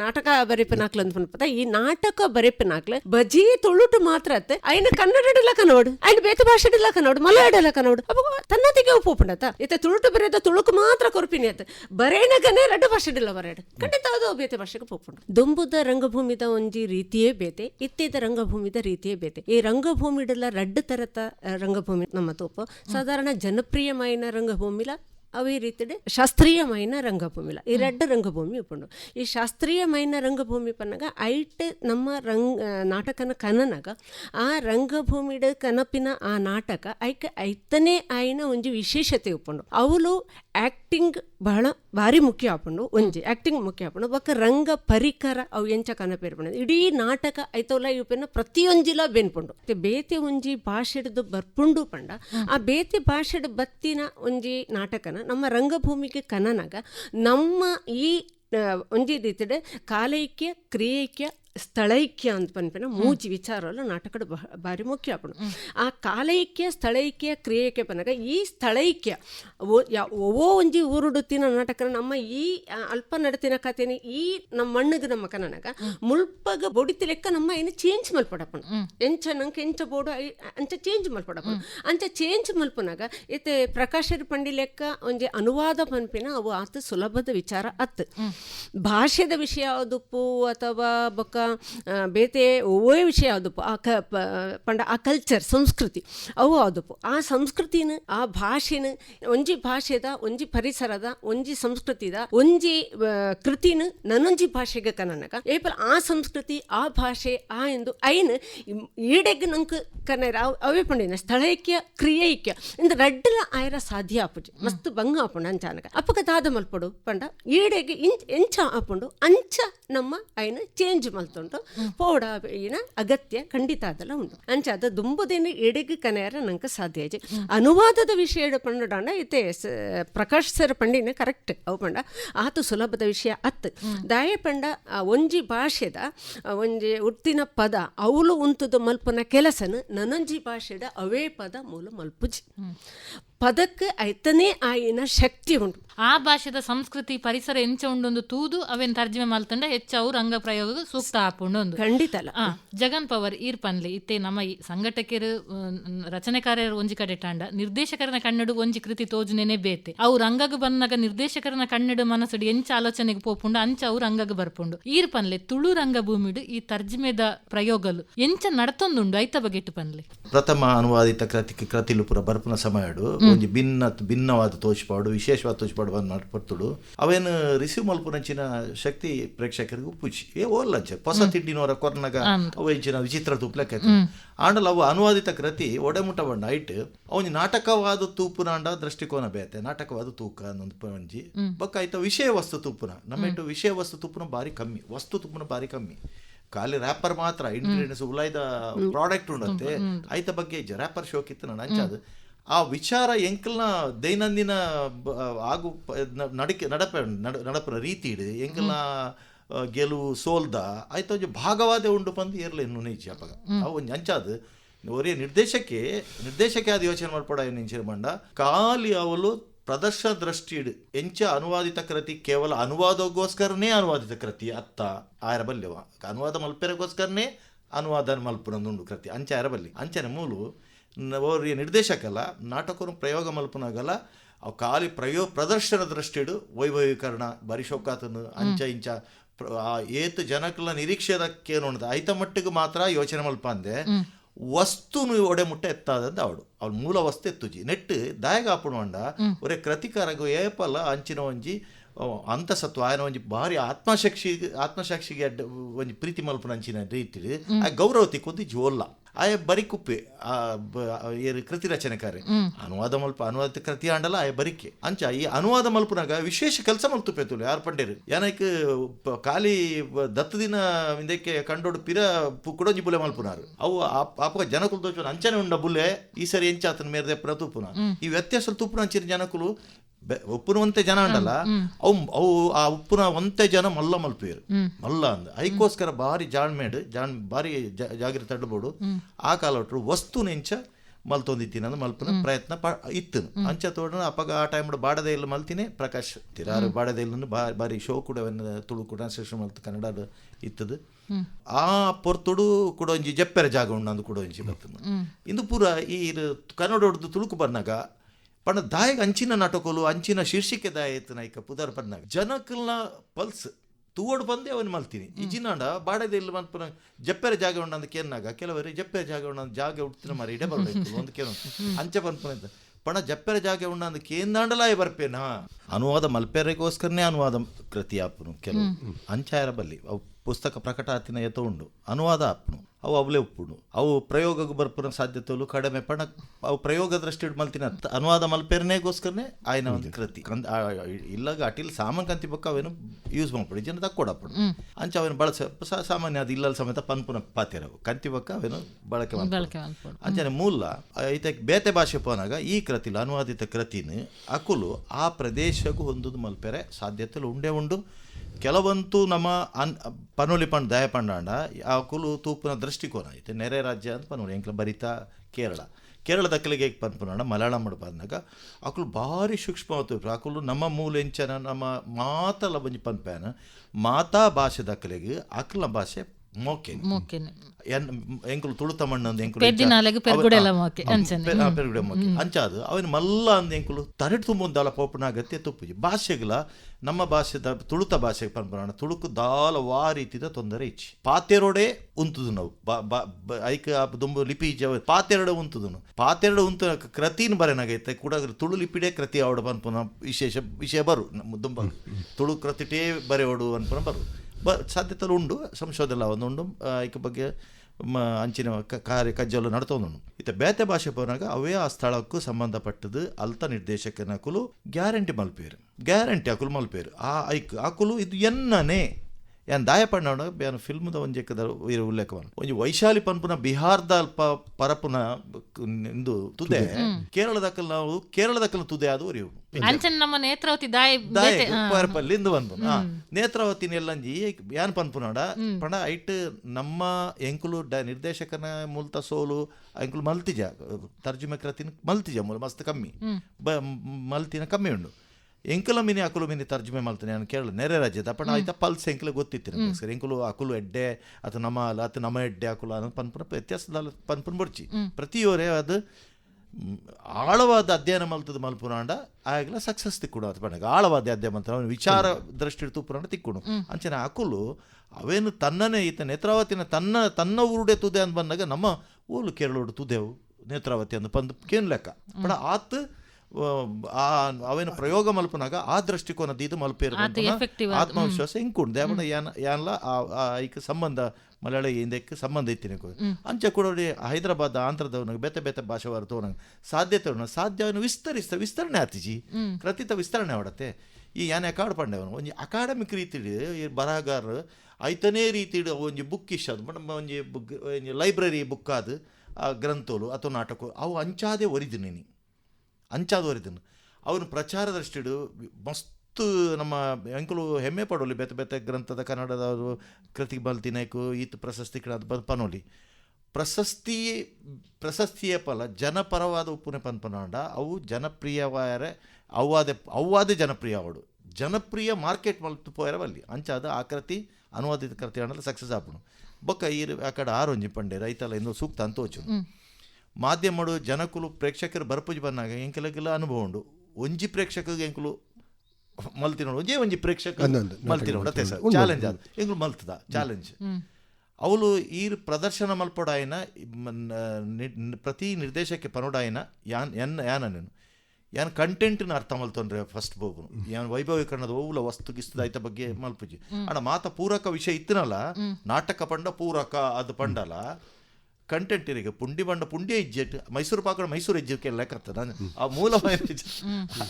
ನಾಟಕ ಬರೆಪುನಾಕ್ಲು ಅಂತ ಈ ನಾಟಕ ಬರೆಪಿನಾಗ್ಲೆ ಬಜಿ ತೊಳುಟು ಮಾತ್ರ ಅತ್ತೆ. ಐನ ಕನ್ನಡ ನೋಡು. ಐನ ಬೇತೆ ಭಾಷೆ ಕನ್ನೋಡು ಮಲಯಾಳ ಕನ್ನೋಡು ಅಪ್ಪ ತನ್ನತಿಗೆ ಉಪ್ಪು ಪಂಡತ ಇತ್ತೆ ತುಳುಟು ಬರೆದ ತುಳುಕು ಮಾತ್ರ ಕೊರ್ಪಿನಿ ಅತ್ತೆ. ಬರೇನಗನೆ ಎರಡು ಭಾಷೆ ಬರೇಡು ಖಂಡಿತ ಅದು ಬೇತೆ ಭಾಷೆಗೆ ಪೋಪುಂಡು ದುಂಬುದ ರಂಗಭೂಮಿದ ಒಂಜಿ ರೀತಿಯೇ ಬೇತೆ. ಇತ್ತಿದ ರಂಗಭೂಮಿದ ರೀತಿಯೇ ಬೇತೆ. ಈ ರಂಗಭೂಮಿಡಲ ರಡ್ಡು ತರತ ರಂಗಭೂಮಿ ನಮ್ಮ ತೋಪು ಸಾಧಾರಣ ಜನಪ್ರಿಯమైన ರಂಗಭೂಮಿಲ అవే రీతిడే శాస్త్రీయమైన రంగభూమిల ఈ రెడ్డ రంగభూమి ఇప్పుడు ఈ శాస్త్రీయమైన రంగభూమి పన్నగా ఐట్ ನಮ್ಮ ರಂಗ ನಾಟಕನ ಕನನಗ ಆ ರಂಗಭೂಮಿಡ ಕನಪಿನ ಆ ನಾಟಕ ಐಕ ಐತನೇ ಆಯ್ನ ಒಂಜಿ ವಿಶೇಷತೆ ಉಪ್ಪುಂಡು ಅವಳು ಆಕ್ಟಿಂಗ್ ಬಹಳ ಭಾರಿ ಮುಖ್ಯ ಆಪುಂಡು ಒಂಜಿ ಆಕ್ಟಿಂಗ್ ಮುಖ್ಯ ಆಪುಂಡು ಬೊಕ್ಕ ರಂಗ ಪರಿಕರ ಅವು ಎಂಚ ಕನ ಪೇರ್ಪಣ ಇಡೀ ನಾಟಕ ಐತೋಲ ಇವುಪೆನ ಪ್ರತಿಯೊಂಜಿಲ ಬೆನ್ಪುಂಡು. ಬೇತೆ ಒಂಜಿ ಭಾಷೆಡ್ದು ಬರ್ಪುಂಡು ಪಂಡ, ಆ ಬೇತೆ ಭಾಷೆಡ್ ಬತ್ತಿನ ಒಂಜಿ ನಾಟಕನ ನಮ್ಮ ರಂಗಭೂಮಿಗೆ ಕನನಾಗ ನಮ್ಮ ಈ ಒಂಜಿ ರೀತಿಡೆ ಕಾಲೈಕ್ಯ ಕ್ರಿಯೈಕ್ಯ ಸ್ಥಳೈಕ್ಯ ಅಂತ ಪನ್ಪಿನ ಮೂಜಿ ವಿಚಾರಲು ನಾಟಕದ ಬಹ ಭಾರಿ ಮುಖ್ಯ ಆಪುಂಡು ಆ ಕಾಲೈಕ್ಯ ಸ್ಥಳೈಕ್ಯ ಕ್ರಿಯೈಕ್ಯ ಪನಗ ಈ ಸ್ಥಳೈಕ್ಯ ಓವೋ ಒಂಜಿ ಊರುಡುತ್ತಿನ ನಾಟಕ ನಮ್ಮ ಈ ಅಲ್ಪ ನಡತಿನ ಕಥೆನ ಈ ನಮ್ಮ ಮಣ್ಣಿಗೆ ನಮ್ಮ ಕನನಗ ಮುಲ್ಪಗ ಬೊಡಿತಿ ಲೆಕ್ಕ ನಮ್ಮ ಏನು ಚೇಂಜ್ ಮಲ್ಪಡಪುಂಡು ಎಂಚ ನಂಗೆ ಎಂಚ ಬೋಡು ಅಂಚ ಚೇಂಜ್ ಮಲ್ಪಡಪುಂಡು ಅಂಚ ಚೇಂಜ್ ಮಲ್ಪನಾಗ ಇತ್ತೆ ಪ್ರಕಾಶರ ಪಂಡಿ ಲೆಕ್ಕ ಒಂಜಿ ಅನುವಾದ ಪನ್ಪಿನ ಅವು ಆತ ಸುಲಭದ ವಿಚಾರ ಅತ್. ಭಾಷೆದ ವಿಷಯ ಯಾವುದಪ್ಪು ಅಥವಾ ಬೊಕ್ಕ ಆ, ಬೇತೆ ಓಯ್ ವಿಷಯ ಯಾವುದಪ್ಪು ಆ ಕ ಪಂಡ ಆ ಕಲ್ಚರ್ ಸಂಸ್ಕೃತಿ ಅವು ಯಾವುದಪ್ಪು ಆ ಸಂಸ್ಕೃತಿನ ಆ ಭಾಷೆನ ಒಂಜಿ ಭಾಷೆದ ಒಂಜಿ ಪರಿಸರದ ಒಂಜಿ ಸಂಸ್ಕೃತಿದ ಒಂಜಿ ಕೃತಿನ ನನ್ನೊಂಜಿ ಭಾಷೆಗೆ ಕನನಗ ಏಪಲ್ ಆ ಸಂಸ್ಕೃತಿ ಆ ಭಾಷೆ ಆ ಎಂದು ಐನ್ ಈಡೆಗ್ ನಂಗೆ ಕನ್ನಡ ಅವ್- ಪಂಡಿನ ಸ್ಥಳೈಕ್ಯ ಕ್ರಿಯೈಕ್ಯ ಇಂದ ರಡ್ಡಲ ಆಯ್ರ ಸಾಧ್ಯ ಆಪುಜಿ ಮಸ್ತ್ ಭಂಗ ಆಪುಂಡು ಅಂಚಾನಕ ಅಪ್ಪಕ ದಾದ ಮಲ್ಪಡು ಪಂಡ ಈಡೆಗೆ ಇಂಚ್ ಎಂಚ ಆಪುಂಡು ಅಂಚ ನಮ್ಮ ಐನ ಚೇಂಜ್ ಮಲ್ತುಂಡು ಪೋಡ ಏನ ಅಗತ್ಯ ಖಂಡಿತ ಅದಲ್ಲ ಉಂಟು. ಅಂಚ ಅದ ದುಂಬುದೇನ ಎಡೆಗೆ ಕನೆಯರ ನಂಗೆ ಸಾಧ್ಯ ಆಜಿ ಅನುವಾದದ ವಿಷಯ ಪಂಡಾಂಡ ಇತ್ತೆ ಪ್ರಕಾಶ್ ಸರ್ ಪಂಡಿನ ಕರೆಕ್ಟ್ ಅವು ಪಂಡ. ಆತು ಸುಲಭದ ವಿಷಯ ಅತ್. ದಾಯ ಪಂಡ ಆ ಒಂಜಿ ಭಾಷೆದ ಒಂಜಿ ಉತ್ತಿನ ಪದ ಅವಳು ಉಂತದ ಮಲ್ಪನ ಕೆಲಸನ ನನಂಜಿ ಭಾಷೆದ ಅವೇ ಪದ ಮೂಲ ಮಲ್ಪುಜಿ. ಪದಕ್ಕೆ ಐತನೇ ಆಯಿನ ಶಕ್ತಿ ಉಂಟು. ಆ ಭಾಷೆದ ಸಂಸ್ಕೃತಿ ಪರಿಸರ ಎಂಚ ಉಂಡೊಂದು ತೂದು ಅವೆನ್ ತರ್ಜಮೆ ಮಲ್ತಂಡ ಹೆಚ್ಚು ಅವು ರಂಗ ಪ್ರಯೋಗ ಸೂಕ್ತ ಆಪುಂಡು ಒಂದು. ಖಂಡಿತ ಅಲ್ಲ. ಆ ಜಗನ್ ಪವರ್ ಈರ್ ಪನ್ಲೆ ಇತ್ತೆ ನಮ್ಮ ಈ ಸಂಘಟಕರು ರಚನೆಕಾರರು ಒಂಜಿ ಕಡೆ ತಾಂಡ ನಿರ್ದೇಶಕರನ ಕನ್ನಡ ಒಂಜಿ ಕೃತಿ ತೋಜುನೇನೆ ಬೇತೆ. ಅವು ರಂಗಗ್ ಬಂದಾಗ ನಿರ್ದೇಶಕರನ ಕನ್ನಡ ಮನಸ್ಸುಡು ಎಂಚ ಆಲೋಚನೆಗೆ ಪೋಪುಂಡು ಅಂಚ ಅವು ರಂಗಗ್ ಬರ್ಪುಂಡು. ಈರ್ ಪನ್ಲೆ ತುಳು ರಂಗಭೂಮಿಡು ಈ ತರ್ಜಮೆದ ಪ್ರಯೋಗಲು ಎಂಚ ನಡತೊಂದುಂಡು ಐತ ಬಗೆಟ್ಟು ಪನ್ಲೆ? ಪ್ರಥಮ ಅನುವಾದಿತ ಕೃತಿ ಕೃತಿಲು ಪುರ ಬರ್ಪುನ ಸಮಯಡು ಒಂಜಿ ಭಿನ್ನ ಭಿನ್ನವಾದ ತೋಚ್ಪಾಡು ವಿಶೇಷವಾದ ತೋಚ್ಪಾಡು ಬಂದು ನಡ್ಪತ್ತುಡು. ಅವೇನು ರಿಸೀವ್ ಮಲ್ಪುನಂಚಿನ ಶಕ್ತಿ ಪ್ರೇಕ್ಷಕರಿಗೆ ಉಪ್ಪುಚಿ ಏ ಓಲ್ಲಂಚ ಹೊಸ ತಿಂಡಿನವರ ಕೊರ್ನಗ ಅವು ಇಂಚಿನ ವಿಚಿತ್ರ ತುಪ್ಲೆಕ್ಕ ಆಂಡಲ ಅವು ಅನುವಾದಿತ ಕೃತಿ ಒಡೆಮುಟ ಬಂಡ ಐಟ್ ಅವನಿ ನಾಟಕವಾದ ತೂಪುನಾಂಡ ದೃಷ್ಟಿಕೋನ ಬೇತೆ. ನಾಟಕವಾದ ತೂಕ ಅನ್ನೊಂದು ಪಂಜಿ. ಬೊಕ್ಕ ಆಯ್ತ ವಿಷಯ ವಸ್ತು ತೂಪುನ. ನಮ್ಮ ಇಟ್ಟು ವಿಷಯ ವಸ್ತು ತೂಪುನ ಬಾರಿ ಕಮ್ಮಿ. ವಸ್ತು ತೂಪುನ ಬಾರಿ ಕಮ್ಮಿ. ಖಾಲಿ ರ್ಯಾಪರ್ ಮಾತ್ರ ಇಂಗ್ರೀಡಿಯೆಂಟ್ಸ್ ಉಲಾಯ್ದ ಪ್ರಾಡಕ್ಟ್ ಉಂಡಂತೆ. ಐತ ಬಗ್ಗೆ ರ್ಯಾಪರ್ ಶೋಕಿತ್ತು ನಾನು ಅಂಚಾದ ಆ ವಿಚಾರ ಎಂಕಲ್ನ ದೈನಂದಿನ ಆಗು ನಡಕೆ ನಡಪ ನಡ- ನಡಪನ ರೀತಿ ಇಡಿ ಎಂಕಲ್ನ ಗೆಲುವು ಸೋಲ್ದ ಆಯ್ತು ಒಂಜಿ ಭಾಗವಾದ ಉಂಡು ಬಂದು ಏರ್ಲ ಇನ್ನು ನೈಚಿ ಅಪಗ ಅವು ಒಂಜಿ ಅಂಚಾದ. ಒರೇ ನಿರ್ದೇಶಕ್ಕೆ ನಿರ್ದೇಶಕ್ಕೆ ಅದು ಯೋಚನೆ ಮಾಡ್ಪಡ ಏನು ಮಂಡ ಖಾಲಿ ಅವಳು ಪ್ರದರ್ಶನ ದೃಷ್ಟಿಡ್ ಎಂಚ ಅನುವಾದಿತ ಕೃತಿ ಕೇವಲ ಅನುವಾದಗೋಸ್ಕರನೇ ಅನುವಾದಿತ ಕೃತಿ ಅತ್ತ ಆಯರ ಬಲ್ಯವ ಅನುವಾದ ಮಲ್ಪೆರಗೋಸ್ಕರನೇ ಅನುವಾದ ಮಲ್ಪುನೊಂದುಂಡು ಕೃತಿ. ಅಂಚ ಆಯರ ಬಲ್ಲಿ. ಅಂಚನೆ ಮೂಲು ಅವ್ರಿಗೆ ನಿರ್ದೇಶಕಲ್ಲ ನಾಟಕನು ಪ್ರಯೋಗ ಮಲ್ಪನಾಗಲ್ಲ ಅವು ಖಾಲಿ ಪ್ರಯೋ ಪ್ರದರ್ಶನ ದೃಷ್ಟಿಡು ವೈಭವೀಕರಣ ಬರಿ ಶೋಕಾತನು ಅಂಚ ಇಂಚ ಏತು ಆ ಏತ್ ಜನಕ್ಲ ನಿರೀಕ್ಷೆದಕ್ಕೇನು ಐತ ಮಟ್ಟಿಗೆ ಮಾತ್ರ ಯೋಚನೆ ಮಲ್ಪ ಅಂದೆ ವಸ್ತುನು ಒಡೆ ಮುಟ್ಟ ಎತ್ತಾದಂತ ಅವಳು. ಅವಳು ಮೂಲ ವಸ್ತು ಎತ್ತುಜಿ. ನೆಟ್ಟು ದಾಯಗ ಆಪುಣಂಡ ಒರೆ ಕೃತಿಕಾರಗು ಏಪಲ್ಲ ಅಂಚಿನ ಒಂಜಿ ಅಂತಸತ್ವ ಆಯನ ಒಂಜಿ ಭಾರಿ ಆತ್ಮಸಾಕ್ಷಿ ಆತ್ಮಸಾಕ್ಷಿಗೆ ಅಡ್ಡ ಒಂಜಿ ಪ್ರೀತಿ ಮಲ್ಪನ ಅಂಚಿನ ರೀತಿ ಆ ಗೌರವ ತಿಕ್ಕೊಂದು ಜೋಲ್ಲ. ಆಯ ಬರಿ ಕುಪ್ಪೆ ಕೃತಿ ರಚನೆಕಾರೆ. ಅನುವಾದ ಮಲ್ಪ ಅನುವಾದ ಕೃತಿ ಆಂಡಲ ಆಯ ಬರಿಕೆ. ಅಂಚ ಈ ಅನುವಾದ ಮಲ್ಪನಾಗ ವಿಶೇಷ ಕೆಲಸ ಮಲ್ತುಪೇತುಲು ಯಾರು ಪಂಡೇರು. ಏನಕ್ಕೆ ಪ- ಖಾಲಿ ದತ್ತ ದಿನ ಇದಕ್ಕೆ ಕಂಡೋಡು ಪಿರ ಕುಡೊಂಜಿ ಬುಲೆ ಮಲ್ಪುನಾರು. ಅವು ಆಪಕ ಆಪಗ ಜನಕುಲು ತೋಚು ಅಂಚನೆ ಉಂಡ ಬುಲೆ ಈ ಸರಿ ಎಂಚ ಆತನ ಮೇರೆ ಪ್ರತುಪುನ. ಈ ವ್ಯತ್ಯಾಸ ತೂಪುನ ಅಂಚಿನ ಜನಕುಲು ಬೆ- ಉಪ್ಪುನವಂತೆ ಜನ ಉಂಡಲ್ಲ ಅವು ಅವು ಆ ಉಪ್ಪುನ ಒಂತೆ ಜನ ಮಲ್ಲ ಮಲ್ಪೇರು ಮಲ್ಲ ಅಂದ. ಐಕೋಸ್ಕರ ಬಾರಿ ಜಾಣ್ಮೇಡ್ ಜಾಣ್ ಬಾರಿ ಜಾಗ್ರತೆ ತಡ್ಬೋಡು ಆ ಕಾಲ ಒಟ್ಟರು ವಸ್ತು ನೆಂಚ ಮಲ್ತೊಂದಿತ್ತೀನಿ ಅಂದ್ರೆ ಮಲ್ಪನ ಪ್ರಯತ್ನ ಪ ಇತ್ತು ಅಂಚ ತೋಡ ಅಪಗ ಆ ಟೈಮ್ ಬಾಡದೆ ಇಲ್ಲ ಮಲ್ತಿನೇ ಪ್ರಕಾಶ್ ತಿರಾರು ಬಾಡದೆ ಇಲ್ಲ ಬಾರಿ ಬಾರಿ ಶೋ ಕೂಡ ತುಳು ಕೂಡ ಮಲ್ತು ಕನ್ನಡ ಇತ್ತದು. ಆ ಪೊರ್ತುಡು ಕೂಡ ಒಂಜಿ ಜಪ್ಪೆರ ಜಾಗ ಉಂಡು ಅಂದು ಕೂಡ ಒಂಜಿ ಬರ್ತದೆ ಇಂದು ಪೂರ ಈ ಕನ್ನಡ ಹೊಡೆದು ತುಳುಕು ಬಂದಾಗ ಪಂಡ ದಾಯಗ ಅಂಚಿನ ನಾಟಕಲು ಅಂಚಿನ ಶೀರ್ಷಿಕೆ ದಾಯತ್ ನಾಯ್ಕ ಪುದರ್ ಬಂದಾಗ ಜನಕಲ್ನ ಪಲ್ಸ್ ತೂವಡ್ ಬಂದೆ ಅವನು ಮಲ್ತೀನಿ. ಇಜಿನಾಂಡ ಬಾಡದೆ ಇಲ್ಲ ಮಲ್ಪನ ಜಪ್ಪೆರ ಜಾಗ ಉಂಡ ಕೇನಾಗ ಕೆಲವರು ಜಪ್ಪೆರ ಜಾಗ ಉಂಡ ಜಾಗ ಉಡ್ತಿನ ಮರ ಇಡೆ ಬರ್ಬೇಕು ಒಂದು ಕೇನ ಅಂಚೆ ಬಂದ್ಪನ ಪಣ ಜಪ್ಪೆರ ಜಾಗ ಉಂಡ ಅಂದ ಕೇಂದಾಂಡಲಾಯ ಬರ್ಪೇನಾ? ಅನುವಾದ ಮಲ್ಪೆರೆಗೋಸ್ಕರನೇ ಅನುವಾದ ಕೃತಿ ಆಪನು ಕೆಲವು. ಅಂಚಾಯರ ಬಲ್ಲಿ ಅವು ಪುಸ್ತಕ ಪ್ರಕಟ ಆತಿನ ಎತ್ತ ಉಂಡು ಅನುವಾದ ಆಪ್ನು ಅವು ಅವಲೇ ಉಪ್ಪುಂಡು. ಅವು ಪ್ರಯೋಗಕ್ಕೆ ಬರ್ಪುನ ಸಾಧ್ಯತೆಗಳು ಕಡಿಮೆ ಪಣ ಅವು ಪ್ರಯೋಗ ದೃಷ್ಟಿ ಮಲ್ತಿನ ಅನುವಾದ ಮಲ್ಪೇರನೆಗೋಸ್ಕರನೇ ಆಯ್ನ ಒಂದು ಕೃತಿ. ಇಲ್ಲಾಗ ಅಟಿಲ್ ಸಾಮಾನ್ ಕಂತಿ ಬೊಕ್ಕ ಅವೇನು ಯೂಸ್ ಮಾಡ್ಬಿಡಿ ಜನ ತಕ್ಕೊಡಪ್ಪಡು ಅಂಚ ಅವೇನು ಬಳಸ ಸಾಮಾನ್ಯ ಅದು ಇಲ್ಲ ಸಮೇತ ಪನ್ಪುನ ಪಾತಿರವು ಕಂತಿ ಬೊಕ್ಕ ಅವೇನು ಬಳಕೆ ಅಂಚನೆ ಮೂಲ ಐತೆ ಬೇತೆ ಭಾಷೆ ಪೋನಾಗ ಈ ಕೃತಿಲ ಅನುವಾದಿತ ಕೃತಿನ ಅಕುಲು ಆ ಪ್ರದೇಶಕ್ಕೂ ಹೊಂದುದು ಮಲ್ಪೆರೆ. ಸಾಧ್ಯತೆಲು ಉಂಡೆ ಉಂಡು. ಕೆಲವಂತೂ ನಮ್ಮ ಅನ್ ಪನೋಲಿ ಪಂಡ್ ದಯ ಪಂಡಾಂಡ ಕುಲು ತೂಪಿನ ದೃಷ್ಟಿಕೋನ ಐತೆ. ನೆರೆ ರಾಜ್ಯ ಅಂತ ಪನೋಲಿ, ಎಂಕ್ಲ ಬರಿತಾ ಕೇರಳ. ಕೇರಳ ದಕ್ಕಲಿಗೆ ಪನ್ಪುನಾಡ ಮಲಯಾಳಂ ಬಂದಾಗ ಅಕುಲು ಭಾರಿ ಸೂಕ್ಷ್ಮವತ್ತು ಅಕುಲು ನಮ್ಮ ಮೂಲೆಂಚನ ನಮ್ಮ ಮಾತಲ ಬಂಜಿ ಪನ್ಪೇನ ಮಾತಾ ಭಾಷೆ ದಕ್ಕಲಿಗೆ ಅಕಲ ಭಾಷೆ ಮೋಕೆ. ಮೋಕೆನೆ ಎನ್ ಎಂಕುಲು ತುಳುತ ಮಣ್ಣು ಅಂದ್ ಎಂಕುಲು ಪೆರ್ದಿನಾಲೆಗ್ ಪೆರ್ಗುಡೆಲ ಮೋಕೆ, ಅಂಚನೆ. ಪೆರ್ಗುಡೆ ಮೋಕೆ. ಅಂಚಾದು ಅವನ್ ಮಲ್ಲ ಅಂದ ಎಂಕುಲು ತರಡ್ ತುಂಬುಂದಾಲ ಪೋಪುನ ಅಗತ್ಯ ತುಪ್ಪುಜಿ. ಭಾಷೆಗಳ ನಮ್ಮ ಭಾಷೆ ತುಳುತ ಭಾಷೆ ಪನ್ಪುರಾಣ ತುಳುಕು ದಾಲ ವಾ ರೀತಿದ ತೊಂದರೆ ಇಚ್ಚಿ. ಪಾತೆರೊಡೆ ಉಂತುದು ನಾವು. ಬ- ಬ- ಬ- ಐಕ ದುಂಬು ಲಿಪಿ ಪಾತೆರಡೆ ಉಂತುದುನು ಪಾತೆರಡೆ ಉಂತು ಕೃತಿನ ಬರೆನಾಗೈತೆ. ಕೂಡ ತುಳು ಲಿಪಿಡೆ ಕೃತಿ ಆವಡ ಪನ್ಪುನ ವಿಶೇಷ ವಿಷಯ ಬರು. ನಮ್ಮ ದುಂಬ ತುಳು ಕೃತಿಟೇ ಬರೆಯೋಡು ಅನ್ಪುನ ಬರು. ಬ ಸಾಧ್ಯತೆలు ಉಂಡು ಸಂಶೋಧನೆ ಒಂದು ಐಕ ಬಗ್ಗೆ ಅಂಚಿನ ಕಾರ್ಯ ಕಜ್ಜಲು ನಡ್ತೊಂದುಂಡು ಇತ್ತೆ ಬೇತೆ ಭಾಷೆ ಪೋನಾಗ ಅವೇ ಆ ಸ್ಥಳಕ್ಕೂ ಸಂಬಂಧಪಟ್ಟದು ಅಲ್ತ ನಿರ್ದೇಶಕನ ಅಕುಲು ಗ್ಯಾರಂಟಿ ಮಲ್ಪೇರು. ಗ್ಯಾರಂಟಿ ಅಕುಲು ಮಲ್ಪೇರು. ಆ ಐಕ್ ಅಕುಲು ಇದು ಎನ್ನನೇ ಯಾನ್ ದಾಯ ಪಂಡ ಬೇನ ಫಿಲ್ಮ್ದ ಒಂಜೆಕ್ಕದ ಇರು ಉಲ್ಲೇಖ ಮಾಡು. ಒಂಜಿ ವೈಶಾಲಿ ಪನ್ಪುನ ಬಿಹಾರದ ಅಲ್ಪ ಪರಪುನ ಇಂದು ತುದೆ. ಕೇರಳದಕ್ಕಲ್ ನಾವು ಕೇರಳದಕ್ಕಲ್ ತುದೆ ಆದ ಒರಿವು ನಮ್ಮ ನೇತ್ರಾವತಿ ದಾಯ ದಾಯ ಪರಪಲ್ಲಿ ಇಂದು ಬಂದು. ನೇತ್ರಾವತಿನ ಎಲ್ಲಂಜಿ ಯಾನ್ ಪನ್ಪುನಡ ಪಂಡ ಐಟ್ ನಮ್ಮ ಎಂಕುಲು ನಿರ್ದೇಶಕನ ಮೂಲತ ಸೋಲು ಎಂಕುಲು ಮಲ್ತಿಜ. ತರ್ಜುಮೆ ಕ್ರತಿನ ಮಲ್ತಿಜ ಮೂಲ ಮಸ್ತ್ ಕಮ್ಮಿ. ಮಲ್ತಿನ ಕಮ್ಮಿ ಉಂಡು. ಎಂಕುಲ ಮಿನಿ ಅಕುಲು ಮಿನಿ ತರ್ಜುಮೆ ಮಾಡ್ತೀನಿ ನಾನು ಕೇರಳ ನೆರೆ ರಾಜ್ಯದ ಪಣ ಆಯ್ತಾ ಪಲ್ಸ್ ಎಂಕುಲು ಗೊತ್ತಿತ್ತು ಸರ್ ಎಂಕುಲು ಅಕುಲು ಎಡ್ಡೆ ಅದು ನಮ್ಮ ಅಲ್ಲ ಅಥವಾ ನಮ್ಮ ಎಡ್ಡೆ ಅಕುಲು ಅನ್ನೋದು ಪನ್ಪುನ ವ್ಯತ್ಯಾಸದ ಪನ್ಪುನ ಬಡ್ಚಿ ಓರೆ ಅದು ಆಳವಾದ ಅಧ್ಯಯನ ಮಲ್ತದ ಮಲ್ಪುನಾಂಡ ಆಗಲ ಸಕ್ಸಸ್ ತಿಕ್ಕುಡು ಅಂತ ಪಂಡಗ ಆಳವಾದ ಅಧ್ಯಯನ ಮಲ್ತ ಅವನು ವಿಚಾರ ದೃಷ್ಟಿ ತೂಪುನಾಂಡ ತಿಕ್ಕುಡು ಅಂಚನೆ ಅಕುಲು ಅವೇನು ತನ್ನನೇ ಈತ ನೇತ್ರಾವತಿನ ತನ್ನ ತನ್ನ ಊರುಡೆ ತುದೆ ಅಂತ ಬಂದಾಗ ನಮ್ಮ ಊರು ಕೇರಳೋಡು ತುದೆವು ನೇತ್ರಾವತಿ ಅಂತ ಬಂದು ಕೇನ್ ಲೆಕ್ಕ. ಬಡ ಆತ್ ಅವೇನು ಪ್ರಯೋಗ ಮಲ್ಪನಾಗ ಆ ದೃಷ್ಟಿಕೋನ ಇದು ಮಲ್ಪೇರು ಆತ್ಮವಿಶ್ವಾಸ ಹೆಂಗ್ ದೇವನ ಯಾನ ಯಾನ್ಲ ಐಕ್ ಸಂಬಂಧ ಮಲಯಾಳ ಹಿಂದಕ್ಕೆ ಸಂಬಂಧ ಇತ್ತಿನ ಅಂಚೆ ಕೂಡ ಹೈದರಾಬಾದ್ ಆಂಧ್ರದವನಿಗೆ ಬೇತೆ ಬೇತೆ ಭಾಷೆ ಬರ್ತವನ ಸಾಧ್ಯತೆ ಸಾಧ್ಯ ಸಾಧ್ಯವನ್ನು ವಿಸ್ತರಿಸ್ತ ವಿಸ್ತರಣೆ ಆತಿಜಿ. ಕೃತಿತ ವಿಸ್ತರಣೆ ಆಡತ್ತೆ ಈ ಯಾನ್ ಅಕಾಡ್ ಪಂಡೆವನು ಒಂಜಿ ಅಕಾಡೆಮಿಕ್ ರೀತಿಡ್ ಈ ಬರಹಗಾರ ಐತನೇ ರೀತಿ ಒಂಜಿ ಬುಕ್ ಇಷ್ಟ ಅದು ಒಂದು ಒಂಜಿ ಲೈಬ್ರರಿ ಬುಕ್ ಆದ ಆ ಗ್ರಂಥೋಲು ಅಥವಾ ನಾಟಕ ಅವು ಅಂಚಾದೆ ಒರಿದಿನಿ ಅಂಚಾದ ಒರಿದನು ಅವನು ಪ್ರಚಾರ ದೃಷ್ಟಿಡು ಮಸ್ತ್ ನಮ್ಮ ಎಂಕಲು ಹೆಮ್ಮೆ ಪಡೋಲಿ, ಬೇತೆ ಬೆತ್ತ ಗ್ರಂಥದ ಕನ್ನಡದ ಬಲ್ತಿ ನಾಯ್ಕು ಈತ ಪ್ರಶಸ್ತಿ ಕಣ ಪನೋಲಿ. ಪ್ರಶಸ್ತಿ, ಪ್ರಶಸ್ತಿಯ ಫಲ ಜನಪರವಾದ ಉಪ್ಪುನೆ ಪನ್ಪನಾಂಡ ಅವು ಜನಪ್ರಿಯವಾರೆ ಅವಾದೆ ಅವಾದೆ ಜನಪ್ರಿಯ ಅವಡು. ಜನಪ್ರಿಯ ಮಾರ್ಕೆಟ್ ಮಲ್ತು ಪೋಯರವಲ್ಲಿ, ಅಂಚಾದ ಆ ಕೃತಿ ಅನುವಾದಿತ ಕೃತಿ ಅನ್ನಲು ಸಕ್ಸಸ್ ಆಪುನು ಬೊಕ್ಕ ಈ ಆ ಕಡೆ ಆರೊಂಜಿ ಪಂಡೆ ರೈತಲ ಇನ್ನೂ ಸೂಕ್ತ ಅಂತೋಚು ಮಾಧ್ಯಮಡು ಜನಕುಲು ಪ್ರೇಕ್ಷಕರು ಬರಪುಜಿ ಬಂದಾಗ ಎಂಕಲಗೆಲ್ಲ ಅನುಭವ ಉಂಡು ಒಂಜಿ ಪ್ರೇಕ್ಷಕಗೆ ಎಂಕುಲು ಮಲ್ತಿನೋಡು ಒಂಜೇ ಒಂಜಿ ಪ್ರೇಕ್ಷಕ ಮಲ್ತಿ ಮಲ್ತಿನೋಡು ಅತ್ತೆ ಸರ್ ಚಾಲೆಂಜ್ ಅದು. ಎಂಕುಲು ಮಲ್ತದ? ಚಾಲೆಂಜ್ ಅವಳು ಈ ಪ್ರದರ್ಶನ ಮಲ್ಪಡಾಯಿನ ಪ್ರತಿ ನಿರ್ದೇಶಕ್ಕೆ ಪನೋಡಾಯಿನ ಯಾನ್ ಎನ್ ಯಾನ ನೀನು ಯಾನ್ ಕಂಟೆಂಟ್ನ ಅರ್ಥ ಮಲ್ತೊಂಡ್ರೆ ಫಸ್ಟ್ ಬೋಗುನು. ಯಾನ್ ವೈಭವೀಕರಣದ ಓವುಲ ವಸ್ತು ಗಿಸ್ತದ ಐತ ಬಗ್ಗೆ ಮಲ್ಪುಜಿ. ಅಣ್ಣ ಮಾತ ಪೂರಕ ವಿಷಯ ಇತ್ತನಲ್ಲ ನಾಟಕ ಪಂಡ ಪೂರಕ ಅದು ಪಂಡಲ ಕಂಟೆಂಟ್ ಇರಿಗೆ ಪುಂಡಿ ಬಂಡ ಪುಂಡಿ ಇಜ್ಜೆಟ್ ಮೈಸೂರು ಪಾಕ ಮೈಸೂರು ಇಜ್ಜಕ್ಕೆ ಲೆಕ್ಕ ಆ ಮೂಲ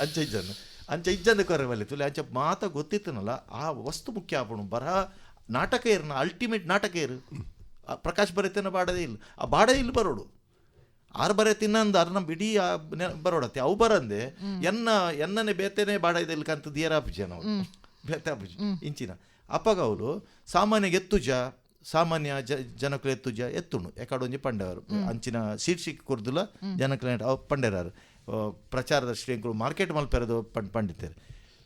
ಅಂಚ ಇಜ್ಜನ್ನು. ಅಂಚ ಇಜ್ಜಂದ ಕೊರವಲ್ಲಿ. ತುಲೆ ಅಂಚ ಮಾತ ಗೊತ್ತಿತ್ತನಲ್ಲ ಆ ವಸ್ತು ಮುಖ್ಯ ಆಪಣು ಬರಹ ನಾಟಕ ಇರ್ನ ಅಲ್ಟಿಮೇಟ್ ನಾಟಕ ಇರು ಆ ಪ್ರಕಾಶ್ ಬರೀತೇನ ಬಾಡದೇ ಇಲ್ಲ. ಆ ಬಾಡೇ ಇಲ್ಲಿ ಬರೋಡು. ಆರು ಬರೆ ತಿನ್ನಂದು ಅರ್ನ ಬಿಡೀ ಆ ಬರೋಡತ್ತೆ. ಅವು ಬರಂದೆ ಎನ್ನ ಎನ್ನನೆ ಬೇತೆನೆ ಬಾಡದೆ ಇಲ್ಲಿ ಕಂತ ದಿಯರಾಪುಜಿ ನಾವು ಬೇತಾಪುಜಿ ಇಂಚಿನ. ಅಪ್ಪಗ ಅವಳು ಸಾಮಾನ್ಯ ಎತ್ತುಜ ಸಾಮಾನ್ಯ ಜ ಜನಕುಲು ಜ ಎತ್ತುಂಡು ಒಂಜಿ ಪಂಡವರು. ಅಂಚಿನ ಶೀರ್ಷಿಕೆ ಕುರ್ದುಲ ಜನಕುಲ ಪಂಡೆರಾರು. ಪ್ರಚಾರದ ಶ್ರೇಂಕುಲು ಮಾರ್ಕೆಟ್ ಮಲ್ಪೆರದು ಪಂಡ್ ಪಂಡಿತೇರು.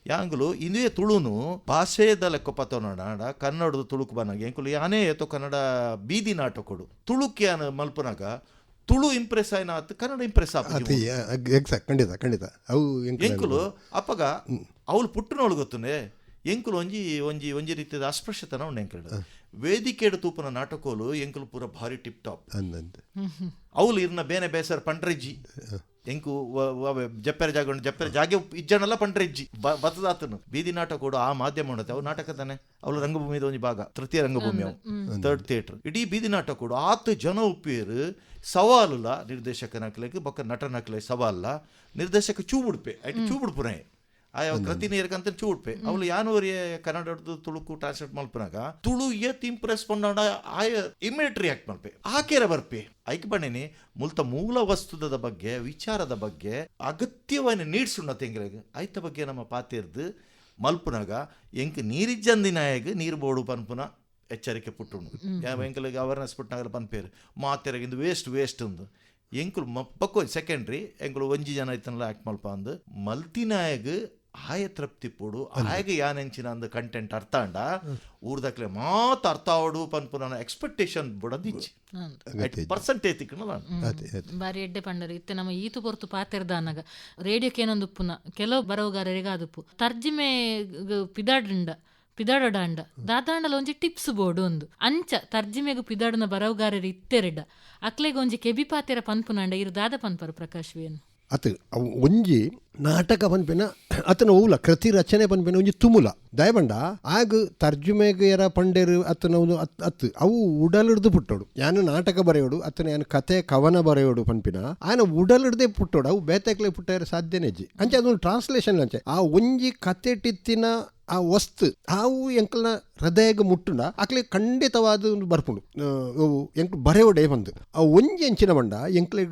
ಯಾಂಗುಲು ಇನ್ನೇ ತುಳುನು ಭಾಷೆದ ಲೆಕ್ಕ ಪತ್ತೋನಾಡ ಕನ್ನಡದ ತುಳುಕು ಬನ್ನಾಗ. ಎಂಕುಲು ಯಾನೇ ಏತೋ ಕನ್ನಡ ಬೀದಿ ನಾಟಕಡು ತುಳುಕ್ಕೆ ಮಲ್ಪನಾಗ ತುಳು ಇಂಪ್ರೆಸ್ ಆಯ್ನ ಆತು ಕನ್ನಡ ಇಂಪ್ರೆಸ್ ಎಕ್ಸಾಕ್ಟ್ ಖಂಡಿತ ಖಂಡಿತ. ಅವು ಎಂಕುಲು ಅಪ್ಪಗ ಅವಳು ಪುಟ್ಟನೊಳು ಗೊತ್ತುನೆ ಎಂಕುಲು ಒಂಜಿ ಒಂಜಿ ಒಂಜಿ ರೀತಿಯ ಅಸ್ಪೃಶ್ಯತನ ಉಂಡು ಎಂಕುಲು ವೇದಿಕೆಡು ತೂಪನ ನಾಟಕೋಲು ಎಂಕುಲು ಪೂರ ಭಾರಿ ಟಿಪ್ ಟಾಪ್. ಅಂದಂತೆ. ಅವಳು ಇರ್ನ ಬೇನೆ ಬೇಸರ ಪಂಡ್ರಜ್ಜಿ. ಎಂಕು ಜಪ್ಪೆರ ಜಾಗ ಜಪ್ಪೆರ ಜಾಗೆ ಇಜ್ಜನೆಲ್ಲ ಪಂಡ್ರೆಜ್ಜಿ. ಬ- ಬತ್ತದಾತನು ಬೀದಿ ನಾಟಕ ಕೂಡ ಆ ಮಾಧ್ಯಮ ಉಂಡತೆ ಅವು ನಾಟಕ ತಾನೆ. ಅವಳು ರಂಗಭೂಮಿದ ಒಂದು ಭಾಗ ತೃತೀಯ ರಂಗಭೂಮಿ ಅವು. ಥರ್ಡ್ ಥಿಯೇಟರ್ ಇಡೀ ಬೀದಿ ನಾಟಕ ಕೂಡ ಆತ ಜನ ಉಪ್ಪೇರು ಸವಾಲುಲ ನಿರ್ದೇಶಕ ನಕ್ಲೆಗ್ ಬೊಕ್ಕ ನಟ ನಕ್ಲೆ ಸವಾಲ ನಿರ್ದೇಶಕ ಚೂಬುಡ್ಪೆ. ಐಟ್ ಚೂಬುಡ್ಪುನೆ ಆಯ ಕೃತಿ ನೀರ್ಕಂತ ಚೂಡ್ಪೆ. ಅವಳು ಯಾನವರಿಯ ಕನ್ನಡದ್ದು ತುಳುಕು ಟ್ರಾನ್ಸ್ಲೇಟ್ ಮಲ್ಪನಾಗ ತುಳು ಎತ್ ಇಂಪ್ರೆಸ್ ಪಂಡ ಆಯ ಇಮಿಡಿಯೇಟ್ ರಿಯಾಕ್ಟ್ ಮಲ್ಪೆ ಆಕೆರ ಬರ್ಪೆ. ಐಕ್ ಬಣ್ಣೇನಿ ಮುಲ್ತ ಮೂಲ ವಸ್ತುದ ಬಗ್ಗೆ ವಿಚಾರದ ಬಗ್ಗೆ ಅಗತ್ಯವಾಗಿ ನೀಡ್ಸ್ ಉಣ್ಣ ತೆಂಗಿಲಾಗ ಐತ ಬಗ್ಗೆ ನಮ್ಮ ಪಾತಿರ್ದು ಮಲ್ಪನಾಗ ಎಂಕ್ ನೀರಿಜ್ಜಂದಿನಾಯಗ ನೀರು ಬೋಡು ಪನ್ಪುನ ಎಚ್ಚರಿಕೆ ಪುಟ್ಟುಂಡು. ಯಾವ ಎಂಕಲಿಗೆ ಅವೇರ್ನೆಸ್ ಪುಟ್ಟನಾಗಲ್ಲ ಪನ್ಪೇರು. ಮಾತೆರಗಿಂದು ವೇಸ್ಟ್ ವೇಸ್ಟ್ ಉಂದು. ಎಂಕುಲು ಮಪ್ಪಕ್ಕು ಸೆಕೆಂಡ್ರಿ ಎಂಕುಲು ಒಂಜಿ ಜನ ಐತನಲ್ಲ ಆಕ್ಟ್ ಮಲ್ಪ ಅಂದು. ಮಲ್ತಿನಾಯಗ್ ಆಯ ತೃಪ್ತಿ ಪೋಡು ಆಯಗ ಯಾನೆಂಚಿನ ಒಂದು ಕಂಟೆಂಟ್ ಅರ್ಥ ಅಂಡ ಊರ್ದಕ್ಲೆ ಮಾತ ಅರ್ಥ ಎಕ್ಸ್ಪೆಕ್ಟೇಷನ್ ಬುಡದಿಚ್ಚಿ ಪರ್ಸೆಂಟೇಜ್ ತಿಕ್ಕಣಲ್ಲ ಅದೇ ಅದೇ. ಬಾರಿ ಎಡ್ಡೆ ಪಂಡರು. ಇತ್ತೆ ನಮ್ಮ ಈತು ಪೊರ್ತು ಪಾತೆರ್ದಾನಾಗ ಅನ್ನಗ. ರೇಡಿಯೋಕ್ಕೆ ಏನೊಂದು ಪುನ ಕೆಲವು ಬರವುಗಾರರಿಗೆ ಅದುಪ್ಪು ತರ್ಜಿಮೆ ಪಿದಾಡ್ಂಡ ಪಿದಾಡಾಂಡ ದಾದಾಂಡಲ ಒಂಜಿ ಟಿಪ್ಸ್ ಬೋರ್ಡ್ ಒಂದು. ಅಂಚ ತರ್ಜಿಮೆಗು ಪಿದಾಡನ ಬರವುಗಾರರು ಇತ್ತೆರಡ ಅಕ್ಲೆಗೆ ಒಂಜಿ ಕೆಬಿ ಪಾತೆರ ಪನ್ಪುನಾಂಡ ಇರು ದಾದ ಪನ್ಪರು ಪ್ರಕಾಶ್ ವೇನು ಅತ್ ಒಂಜಿ ನಾಟಕ ಪನ್ಪಿನ ಅತನ ಊಲ, ಕೃತಿ ರಚನೆ ಪನ್ಪಿನ ಒಂಜಿ ತುಮುಲ. ದಯಬಂಡ, ಆಗ ತರ್ಜುಮೆಗೆಯರ ಪಂಡೆರು ಅತನ ಒಂದು ಅತ್ ಅವು ಉಡಲಿಡ್ದು ಪುಟ್ಟೋಡು. ಯಾನು ನಾಟಕ ಬರೆಯೋಡು ಅತನ ಯಾನು ಕತೆ ಕವನ ಬರೆಯೋಡು ಪನ್ಪಿನ ಆಯನ ಉಡಲಿಡ್ದೆ ಪುಟ್ಟೋಡು, ಅವು ಬೇತೆಕ್ಲೆ ಪುಟ್ಟಾರ ಸಾಧ್ಯನೇ ಇಜ್ಜಿ. ಅಂಚೆ ಅದೊಂದು ಟ್ರಾನ್ಸ್ಲೇಷನ್ ಅಂಚೆ. ಆ ಒಂಜಿ ಕತೆ ಟಿತ್ತಿನ ಆ ವಸ್ತು, ಅವು ಎಂಕಲ್ನ ಹೃದಯಗ ಮುಟ್ಟುಂಡ, ಆಕ್ಲೆ ಖಂಡಿತವಾದ ಒಂದು ಬರ್ಪುಂಡು. ಎಂಕ್ ಬರೆಯೋಡೆ ಬಂದು. ಆ ಒಂಜಿ ಎಂಚಿನ ಬಂಡ ಎಂಕ್ಲೆ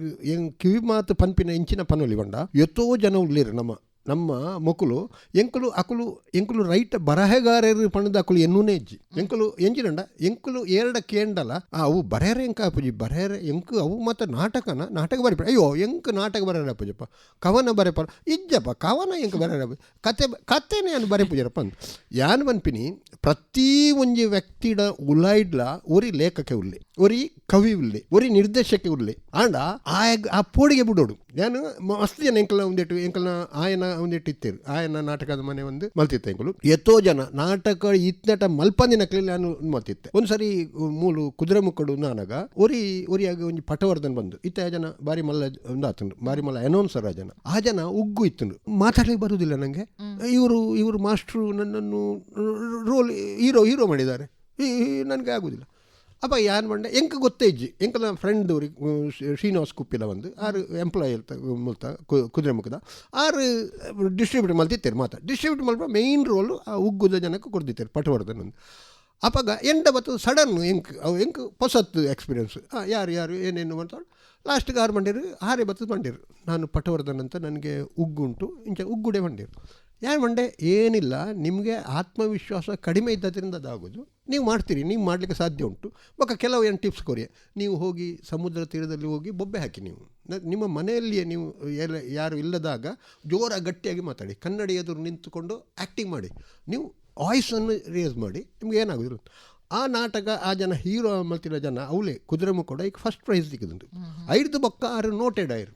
ಕಿವಿ ಮಾತು ಪನ್ಪಿನ ಎಂಚಿನ ಪನೊಲಿ ಬಂಡ ಎತ್ತೋ ಜನ ಉಳ್ಳೇರು ನಮ್ಮ ನಮ್ಮ ಮಕ್ಕಳು, ಎಂಕುಲು, ಅಕುಲು, ಎಂಕುಲು ರೈಟ್ ಬರಹಗಾರರು ಪಣದ ಅಕುಲು ಎನ್ನೂನೇ ಇಜ್ಜಿ. ಎಂಕುಲು ಎಂಜಿನಂಡ, ಎಂಕುಲು ಎರಡ ಕೇಂಡಲ ಅವು ಬರೆಯರ ಎಂಕ ಅಪ್ಪುಜಿ ಬರೆಯರ ಎಂಕು, ಅವು ಮತ್ತು ನಾಟಕನ, ನಾಟಕ ಬರೀಪ ಅಯ್ಯೋ, ಎಂಕು ನಾಟಕ ಬರೆಯರ ಅಪ್ಪುಜಪ್ಪ. ಕವನ ಬರೆಪ ಇಜ್ಜಪ್ಪ, ಕವನ ಎಂಕ ಬರೆಯರ ಕತೆ, ಕತೆನೇ ಅನ್ನು ಬರೆ ಪೂಜರಪ್ಪ ಅಂತ ಯಾನ್ ಮನ್ಪಿನಿ ಪ್ರತಿ ಒಂಜಿ ವ್ಯಕ್ತಿಡ ಉಲಾಯ್ಡ್ಲ, ಒರಿ ಲೇಖಕ ಉಳ್ಳಿ ಒರಿ ಕವಿ ಉಳ್ಳಿ ಒರಿ ನಿರ್ದೇಶಕ ಉಳ್ಳಿ ಆಂಡ ಆ ಪೋಡಿಗೆ ಬಿಡೋಡು. ನಾನು ಮಸ್ತ್ ಜನ ಎಂಕಲ್ನ ಒಂದಿಟ್ಟು ಎಂಕಲ್ನ ಆಯನ ಒಂದಿಟ್ಟು ಇತ್ತೇರು ಆಯನ ನಾಟಕದ ಮನೆ ಒಂದು ಮಲ್ತಿತ್ತು ಎಂಕಲು. ಎತ್ತೋ ಜನ ನಾಟಕ ಇತ್ನಟ ಮಲ್ಪಂದಿನ ಕ್ಲೀಲ್ ನಾನು ಮಲ್ತಿತ್ತೆ ಒಂದು ಸರಿ ಮೂಲು ಕುದುರೆ ಮುಕ್ಕಡು ನಾನಾಗ ಒರಿ ಒರಿಯಾಗ ಒಂದು ಪಟವರ್ಧನ್ ಬಂದು ಇತ್ತ ಜನ ಬಾರಿ ಮಲ್ಲ ಒಂದು ಆತನು ಬಾರಿ ಮಲ್ಲ ಅನೌನ್ಸರ್ ಆ ಜನ. ಆ ಜನ ಉಗ್ಗು ಇತ್ತು ಮಾತಾಡ್ಲಿಕ್ಕೆ ಬರುವುದಿಲ್ಲ ನನಗೆ ಇವರು ಇವರು ಮಾಸ್ಟ್ರು ನನ್ನನ್ನು ರೋಲ್ ಹೀರೋ ಹೀರೋ ಮಾಡಿದ್ದಾರೆ. ಈ ನನಗೆ ಆಗುದಿಲ್ಲ. ಅಪ್ಪ ಯಾರು ಮಂಡ ಎಂಕ ಗೊತ್ತೇ ಇಜ್ಜಿ. ಎಂಕ ನನ್ನ ಫ್ರೆಂಡ್ ಶ್ರೀನಿವಾಸ್ ಕುಪ್ಪಿಲ ಒಂದು, ಆರು ಎಂಪ್ಲಾಯ್ ಇರ್ತ ಮುಲ್ತ ಕುದುರೆ ಮುಖದ. ಆರು ಡಿಸ್ಟ್ರಿಬ್ಯೂಟ್ ಮಲ್ತಿತ್ತೇರು ಮಾತ್ರ. ಡಿಸ್ಟ್ರಿಬ್ಯೂಟ್ ಮಲ್ಪ ಮೇಯ್ನ್ ರೋಲು ಆ ಉಗ್ಗುದ ಜನಕ್ಕೆ ಕೊಡ್ದಿತ್ತೇರು ಪಟವರ್ಧನ್ ಒಂದು. ಅಪ್ಪಾಗ ಎಂಡ ಬತ್ತು ಸಡನ್ ಎಂಕ್, ಅವು ಎಂಕ್ ಹೊಸತ್ತು ಎಕ್ಸ್ಪೀರಿಯನ್ಸ್ ಹಾಂ ಯಾರು ಯಾರು, ಏನೇನು ಮಾಡ್ತಾಳು ಲಾಸ್ಟ್ಗೆ ಆರು ಮಂಡಿರು ಆರೇ ಬತ್ತದ ಮಂಡಿರು ನಾನು ಪಟವರ್ಧನ್ ಅಂತ ನನಗೆ ಉಗ್ಗುಂಟು, ಇಂಚ ಉಗ್ಗುಡೆ ಮಂಡಿರು ಯಾರು ಮಂಡೆ ಏನಿಲ್ಲ ನಿಮಗೆ ಆತ್ಮವಿಶ್ವಾಸ ಕಡಿಮೆ ಇದ್ದದ್ರಿಂದ ಅದಾಗೋದು. ನೀವು ಮಾಡ್ತೀರಿ ನೀವು ಮಾಡಲಿಕ್ಕೆ ಸಾಧ್ಯ ಉಂಟು. ಬಕ್ಕ ಕೆಲವು ಏನು ಟಿಪ್ಸ್ ಕೊರಿ ನೀವು ಹೋಗಿ ಸಮುದ್ರ ತೀರದಲ್ಲಿ ಹೋಗಿ ಬೊಬ್ಬೆ ಹಾಕಿ ನೀವು. ನಿಮ್ಮ ಮನೆಯಲ್ಲಿಯೇ ನೀವು ಎಲ್ಲ ಯಾರು ಇಲ್ಲದಾಗ ಜೋರ ಗಟ್ಟಿಯಾಗಿ ಮಾತಾಡಿ. ಕನ್ನಡಿ ಎದುರು ನಿಂತುಕೊಂಡು ಆ್ಯಕ್ಟಿಂಗ್ ಮಾಡಿ. ನೀವು ವಾಯ್ಸನ್ನು ರೇಸ್ ಮಾಡಿ ನಿಮ್ಗೆ ಏನಾಗೋದಿಲ್ಲ. ಆ ನಾಟಕ ಆ ಜನ ಹೀರೋ ಮಲ್ತಿರೋ ಜನ ಅವಲೇ ಕುದುರೆ ಕೂಡ ಈಗ ಫಸ್ಟ್ ಪ್ರೈಸ್ ಸಿಕ್ಕಿದುಂಟು ಐದು ಬೊಕ್ಕ ಆರು ನೋಟೆಡ್ ಆಯ್ರು.